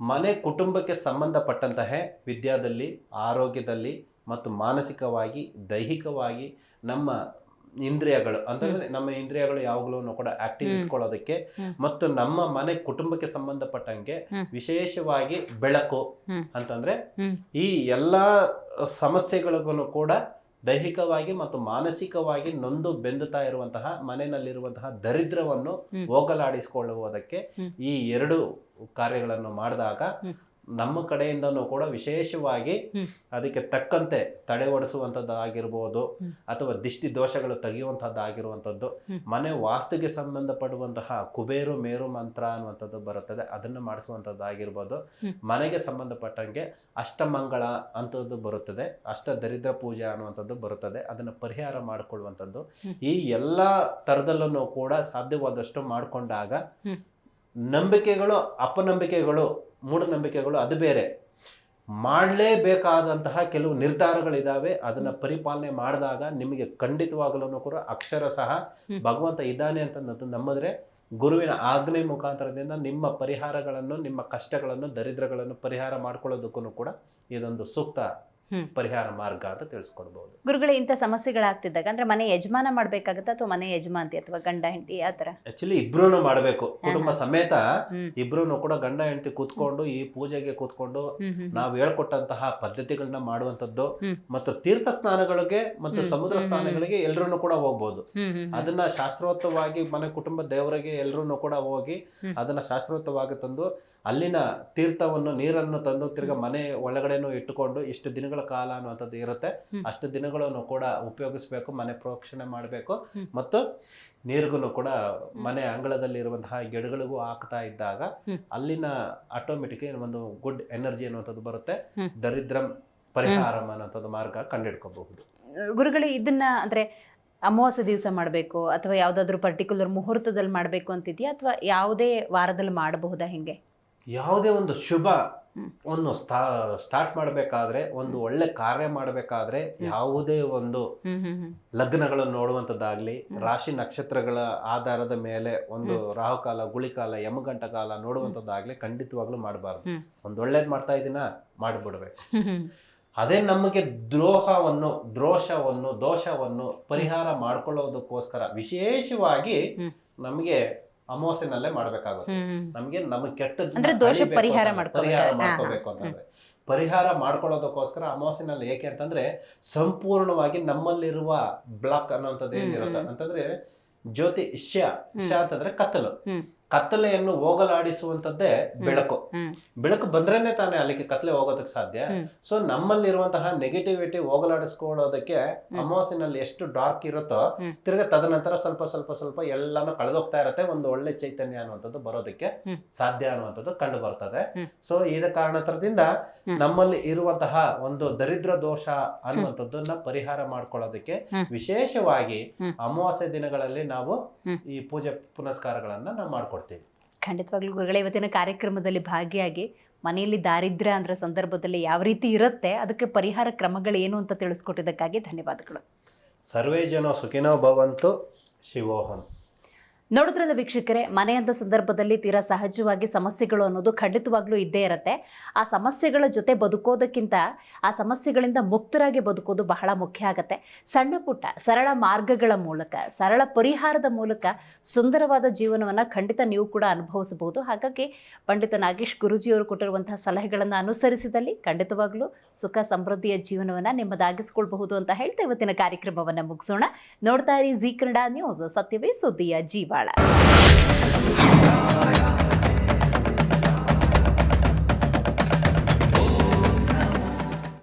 ಮನೆ ಕುಟುಂಬಕ್ಕೆ ಸಂಬಂಧಪಟ್ಟಂತಹ ವಿದ್ಯಾದಲ್ಲಿ ಆರೋಗ್ಯದಲ್ಲಿ ಮತ್ತು ಮಾನಸಿಕವಾಗಿ ದೈಹಿಕವಾಗಿ ನಮ್ಮ ಇಂದ್ರಿಯಗಳು. ಅಂತಂದ್ರೆ ನಮ್ಮ ಇಂದ್ರಿಯಗಳು ಯಾವಾಗಲೂ ಕೂಡ ಆಕ್ಟಿವ್ ಇಟ್ಕೊಳ್ಳೋದಕ್ಕೆ ಮತ್ತು ನಮ್ಮ ಮನೆ ಕುಟುಂಬಕ್ಕೆ ಸಂಬಂಧಪಟ್ಟಂಗೆ ವಿಶೇಷವಾಗಿ ಬೆಳಕು ಅಂತಂದ್ರೆ ಈ ಎಲ್ಲಾ ಸಮಸ್ಯೆಗಳಿಗೂ ಕೂಡ ದೈಹಿಕವಾಗಿ ಮತ್ತು ಮಾನಸಿಕವಾಗಿ ನೊಂದು ಬೆಂದುತ್ತಾ ಇರುವಂತಹ ಮನೆಯಲ್ಲಿರುವಂತಹ ದರಿದ್ರವನ್ನು ಹೋಗಲಾಡಿಸಿಕೊಳ್ಳುವುದಕ್ಕೆ ಈ ಎರಡು ಕಾರ್ಯಗಳನ್ನು ಮಾಡಿದಾಗ. ನಮ್ಮ ಕಡೆಯಿಂದನೂ ಕೂಡ ವಿಶೇಷವಾಗಿ ಅದಕ್ಕೆ ತಕ್ಕಂತೆ ತಡೆ ಆಗಿರ್ಬೋದು ಅಥವಾ ದಿಷ್ಟಿ ದೋಷಗಳು ತೆಗೆಯುವಂಥದ್ದು ಆಗಿರುವಂಥದ್ದು ಮನೆ ವಾಸ್ತುಗೆ ಸಂಬಂಧಪಡುವಂತಹ ಕುಬೇರು ಮೇರು ಮಂತ್ರ ಅನ್ನುವಂಥದ್ದು ಬರುತ್ತದೆ. ಅದನ್ನು ಮಾಡಿಸುವಂಥದ್ದಾಗಿರ್ಬೋದು ಮನೆಗೆ ಸಂಬಂಧಪಟ್ಟಂಗೆ ಅಷ್ಟಮಂಗಳ ಅಂತದ್ದು ಬರುತ್ತದೆ. ಅಷ್ಟ ದರಿದ್ರ ಪೂಜೆ ಅನ್ನುವಂಥದ್ದು ಬರುತ್ತದೆ. ಅದನ್ನು ಪರಿಹಾರ ಮಾಡಿಕೊಳ್ಳುವಂಥದ್ದು. ಈ ಎಲ್ಲ ಥರದಲ್ಲೂ ಕೂಡ ಸಾಧ್ಯವಾದಷ್ಟು ಮಾಡಿಕೊಂಡಾಗ ನಂಬಿಕೆಗಳು ಅಪನಂಬಿಕೆಗಳು ಮೂಢನಂಬಿಕೆಗಳು ಅದು ಬೇರೆ. ಮಾಡಲೇಬೇಕಾದಂತಹ ಕೆಲವು ನಿರ್ಧಾರಗಳಿದ್ದಾವೆ ಅದನ್ನ ಪರಿಪಾಲನೆ ಮಾಡಿದಾಗ ನಿಮಗೆ ಖಂಡಿತವಾಗಲೂ ಕೂಡ ಅಕ್ಷರ ಸಹ ಭಗವಂತ ಇದ್ದಾನೆ ಅಂತ ನಂಬಿದ್ರೆ ಗುರುವಿನ ಆಜ್ಞೆ ಮುಖಾಂತರದಿಂದ ನಿಮ್ಮ ಪರಿಹಾರಗಳನ್ನು ನಿಮ್ಮ ಕಷ್ಟಗಳನ್ನು ದರಿದ್ರಗಳನ್ನು ಪರಿಹಾರ ಮಾಡ್ಕೊಳ್ಳೋದಕ್ಕೂ ಕೂಡ ಇದೊಂದು ಸೂಕ್ತ. ಪರಿಹಾರ ಮಾರ್ಗ ಅಂತ ತಿಳಿಸ್ಕೊಡ್ಬೋದು. ಗುರುಗಳೇ ಇಂಥ ಸಮಸ್ಯೆಗಳಾಗ್ತಿದ್ದಾಗ ಅಂದ್ರೆ ಮನೆ ಯಜಮಾನ ಮಾಡ್ಬೇಕಾಗತ್ತಾ ಅಥವಾ ಮನೆ ಯಜಮಾಂತಿ ಅಥವಾ ಗಂಡ ಹೆಂಡತಿ ಆ ಥರ? ಆಕ್ಚುಲಿ ಇಬ್ರು ಮಾಡಬೇಕು. ಕುಟುಂಬ ಸಮೇತ. ಇಬ್ರು ಕೂಡ ಗಂಡ ಹೆಂಡತಿ ಕೂತ್ಕೊಂಡು ಈ ಪೂಜೆಗೆ ಕೂತ್ಕೊಂಡು ನಾವು ಹೇಳ್ಕೊಟ್ಟಂತಹ ಪದ್ಧತಿಗಳನ್ನ ಮಾಡುವಂತದ್ದು. ಮತ್ತು ತೀರ್ಥ ಸ್ನಾನಗಳಿಗೆ ಮತ್ತು ಸಮುದ್ರ. ಸ್ನಾನಗಳಿಗೆ ಎಲ್ಲರೂ ಕೂಡ ಹೋಗ್ಬೋದು. ಅದನ್ನ ಶಾಸ್ತ್ರೋತ್ತವಾಗಿ ಮನೆ ಕುಟುಂಬ ದೇವರಿಗೆ ಎಲ್ಲರೂ ಕೂಡ ಹೋಗಿ ಅದನ್ನ ಶಾಸ್ತ್ರೋತ್ತವಾಗಿ ತಂದು ಅಲ್ಲಿನ ತೀರ್ಥವನ್ನು ನೀರನ್ನು ತಂದು ತಿರ್ಗ ಮನೆ ಒಳಗಡೆನೂ ಇಟ್ಟುಕೊಂಡು ಇಷ್ಟು ದಿನಗಳ ಕಾಲ ಅನ್ನುವಂಥದ್ದು ಇರುತ್ತೆ. ಅಷ್ಟು ದಿನಗಳನ್ನು ಕೂಡ ಉಪಯೋಗಿಸ್ಬೇಕು ಮನೆ ಪ್ರೋಕ್ಷಣೆ ಮಾಡಬೇಕು. ಮತ್ತು ನೀರಿಗೂ ಕೂಡ ಮನೆ ಅಂಗಳದಲ್ಲಿ ಇರುವಂತಹ ಗಿಡಗಳಿಗೂ ಹಾಕ್ತಾ ಇದ್ದಾಗ ಅಲ್ಲಿನ ಆಟೋಮೆಟಿಕ್ ಒಂದು ಗುಡ್ ಎನರ್ಜಿ ಅನ್ನುವಂಥದ್ದು ಬರುತ್ತೆ. ದರಿದ್ರಂ ಪರಿಹಾರಂ ಅನ್ನುವಂಥದ್ದು ಮಾರ್ಗ ಕಂಡಿಡ್ಕೋಬಹುದು ಗುರುಗಳೇ ಇದನ್ನ ಅಂದ್ರೆ ಅಮಾವಾಸ್ಯ ದಿವಸ ಮಾಡಬೇಕು ಅಥವಾ ಯಾವುದಾದ್ರೂ ಪರ್ಟಿಕ್ಯುಲರ್ ಮುಹೂರ್ತದಲ್ಲಿ ಮಾಡಬೇಕು ಅಂತಿದೆಯಾ ಅಥವಾ ಯಾವುದೇ ವಾರದಲ್ಲಿ ಮಾಡಬಹುದಾ ಹಿಂಗೆ? ಯಾವುದೇ ಒಂದು ಶುಭ. ಒಂದು ಸ್ಟಾರ್ಟ್ ಮಾಡಬೇಕಾದ್ರೆ ಒಂದು ಒಳ್ಳೆ ಕಾರ್ಯ ಮಾಡಬೇಕಾದ್ರೆ ಯಾವುದೇ ಒಂದು ಲಗ್ನಗಳನ್ನು ನೋಡುವಂಥದ್ದಾಗ್ಲಿ ರಾಶಿ ನಕ್ಷತ್ರಗಳ ಆಧಾರದ ಮೇಲೆ ಒಂದು ರಾಹುಕಾಲ ಗುಳಿಕಾಲ ಯಮಗಂಟ ಕಾಲ ನೋಡುವಂಥದ್ದಾಗ್ಲಿ ಖಂಡಿತವಾಗ್ಲೂ ಮಾಡಬಾರ್ದು. ಒಂದು ಒಳ್ಳೇದು ಮಾಡ್ತಾ ಇದೀನ ಮಾಡಿಬಿಡ್ಬೇಕು. ಅದೇ ನಮಗೆ ದ್ರೋಹವನ್ನು ದ್ರೋಷವನ್ನು ದೋಷವನ್ನು ಪರಿಹಾರ ಮಾಡ್ಕೊಳ್ಳೋದಕ್ಕೋಸ್ಕರ ವಿಶೇಷವಾಗಿ. ನಮಗೆ ಅಮಾವಾಸ್ಯೆನಲ್ಲೇ ಮಾಡ್ಬೇಕಾಗುತ್ತೆ. ನಮ್ಗೆ ನಮಗೆ ಕೆಟ್ಟದ್ದು ದೋಷ ಪರಿಹಾರ ಮಾಡ್ಕೊಬೇಕು. ಅಂತಂದ್ರೆ ಪರಿಹಾರ ಮಾಡ್ಕೊಳ್ಳೋದಕ್ಕೋಸ್ಕರ ಅಮಾವಾಸ್ಯೆನಲ್ಲಿ ಏಕೆ ಅಂತಂದ್ರೆ ಸಂಪೂರ್ಣವಾಗಿ ನಮ್ಮಲ್ಲಿರುವ ಬ್ಲಾಕ್ ಅನ್ನೋಂಥದ್ದು ಏನಿರುತ್ತೆ ಅಂತಂದ್ರೆ ಜ್ಯೋತಿ ಇಷ್ಯ ಇಷ್ಯ ಅಂತಂದ್ರೆ ಕತ್ತಲು. ಕತ್ತಲೆಯನ್ನು ಹೋಗಲಾಡಿಸುವಂತದ್ದೇ ಬೆಳಕು. ಬೆಳಕು ಬಂದ್ರೇನೆ ತಾನೇ ಅಲ್ಲಿಗೆ ಕತ್ತಲೆ ಹೋಗೋದಕ್ಕೆ ಸಾಧ್ಯ. ಸೊ ನಮ್ಮಲ್ಲಿರುವಂತಹ ನೆಗೆಟಿವಿಟಿ ಹೋಗಲಾಡಿಸ್ಕೊಳ್ಳೋದಕ್ಕೆ ಅಮಾವಾಸ್ಯೆನಲ್ಲಿ ಎಷ್ಟು ಡಾರ್ಕ್ ಇರುತ್ತೋ ತಿರ್ಗ ತದನಂತರ ಸ್ವಲ್ಪ ಸ್ವಲ್ಪ ಸ್ವಲ್ಪ ಎಲ್ಲಾನು ಕಳೆದೋಗ್ತಾ ಇರುತ್ತೆ. ಒಂದು ಒಳ್ಳೆ ಚೈತನ್ಯ ಅನ್ನುವಂಥದ್ದು ಬರೋದಕ್ಕೆ ಸಾಧ್ಯ ಅನ್ನುವಂಥದ್ದು ಕಂಡು ಬರ್ತದೆ. ಸೊ ಇದ ಕಾರಣದಿಂದ ನಮ್ಮಲ್ಲಿ ಇರುವಂತಹ ಒಂದು ದರಿದ್ರ ದೋಷ ಅನ್ನುವಂಥದ್ದನ್ನ ಪರಿಹಾರ ಮಾಡ್ಕೊಳ್ಳೋದಕ್ಕೆ ವಿಶೇಷವಾಗಿ ಅಮಾವಾಸ್ಯ ದಿನಗಳಲ್ಲಿ ನಾವು ಈ ಪೂಜೆ ಪುನಸ್ಕಾರಗಳನ್ನ ನಾವು ಮಾಡ್ಕೊಡ್ತೀವಿ ಖಂಡಿತವಾಗ್ಲೂ ಗುರುಗಳೇ ಇವತ್ತಿನ ಕಾರ್ಯಕ್ರಮದಲ್ಲಿ ಭಾಗಿಯಾಗಿ ಮನೆಯಲ್ಲಿ ದಾರಿದ್ರ್ಯ ಅಂದ್ರ ಸಂದರ್ಭದಲ್ಲಿ ಯಾವ ರೀತಿ ಇರುತ್ತೆ ಅದಕ್ಕೆ ಪರಿಹಾರ ಕ್ರಮಗಳು ಏನು ಅಂತ ತಿಳಿಸ್ಕೊಟ್ಟಿದ್ದಕ್ಕಾಗಿ ಧನ್ಯವಾದಗಳು. ಸರ್ವೇ ಜನ ಸುಖಿನೋ ಭವಂತು ಶಿವೋಹಂ ನೋಡಿದ್ರಲ್ಲ ವೀಕ್ಷಕರೇ ಮನೆ ಅಂತ ಸಂದರ್ಭದಲ್ಲಿ ತೀರಾ ಸಹಜವಾಗಿ ಸಮಸ್ಯೆಗಳು ಅನ್ನೋದು ಖಂಡಿತವಾಗ್ಲೂ ಇದ್ದೇ ಇರುತ್ತೆ. ಆ ಸಮಸ್ಯೆಗಳ ಜೊತೆ ಬದುಕೋದಕ್ಕಿಂತ ಆ ಸಮಸ್ಯೆಗಳಿಂದ ಮುಕ್ತರಾಗಿ ಬದುಕೋದು ಬಹಳ ಮುಖ್ಯ ಆಗುತ್ತೆ. ಸಣ್ಣ ಪುಟ್ಟ, ಸರಳ ಮಾರ್ಗಗಳ ಮೂಲಕ, ಸರಳ ಪರಿಹಾರದ ಮೂಲಕ ಸುಂದರವಾದ ಜೀವನವನ್ನು ಖಂಡಿತ ನೀವು ಕೂಡ ಅನುಭವಿಸಬಹುದು. ಹಾಗಾಗಿ ಪಂಡಿತ ನಾಗೇಶ್ ಗುರುಜಿಯವರು ಕೊಟ್ಟಿರುವಂತಹ ಸಲಹೆಗಳನ್ನು ಅನುಸರಿಸಿದಲ್ಲಿ ಖಂಡಿತವಾಗ್ಲೂ ಸುಖ ಸಮೃದ್ಧಿಯ ಜೀವನವನ್ನು ನಿಮ್ಮದಾಗಿಸ್ಕೊಳ್ಬಹುದು ಅಂತ ಹೇಳ್ತಾ ಇವತ್ತಿನ ಕಾರ್ಯಕ್ರಮವನ್ನು ಮುಗಿಸೋಣ. ನೋಡ್ತಾ ಇರಿ ಜೀ ಕನ್ನಡ ನ್ಯೂಸ್, ಸತ್ಯವೇ ಸುದ್ದಿಯ 块来。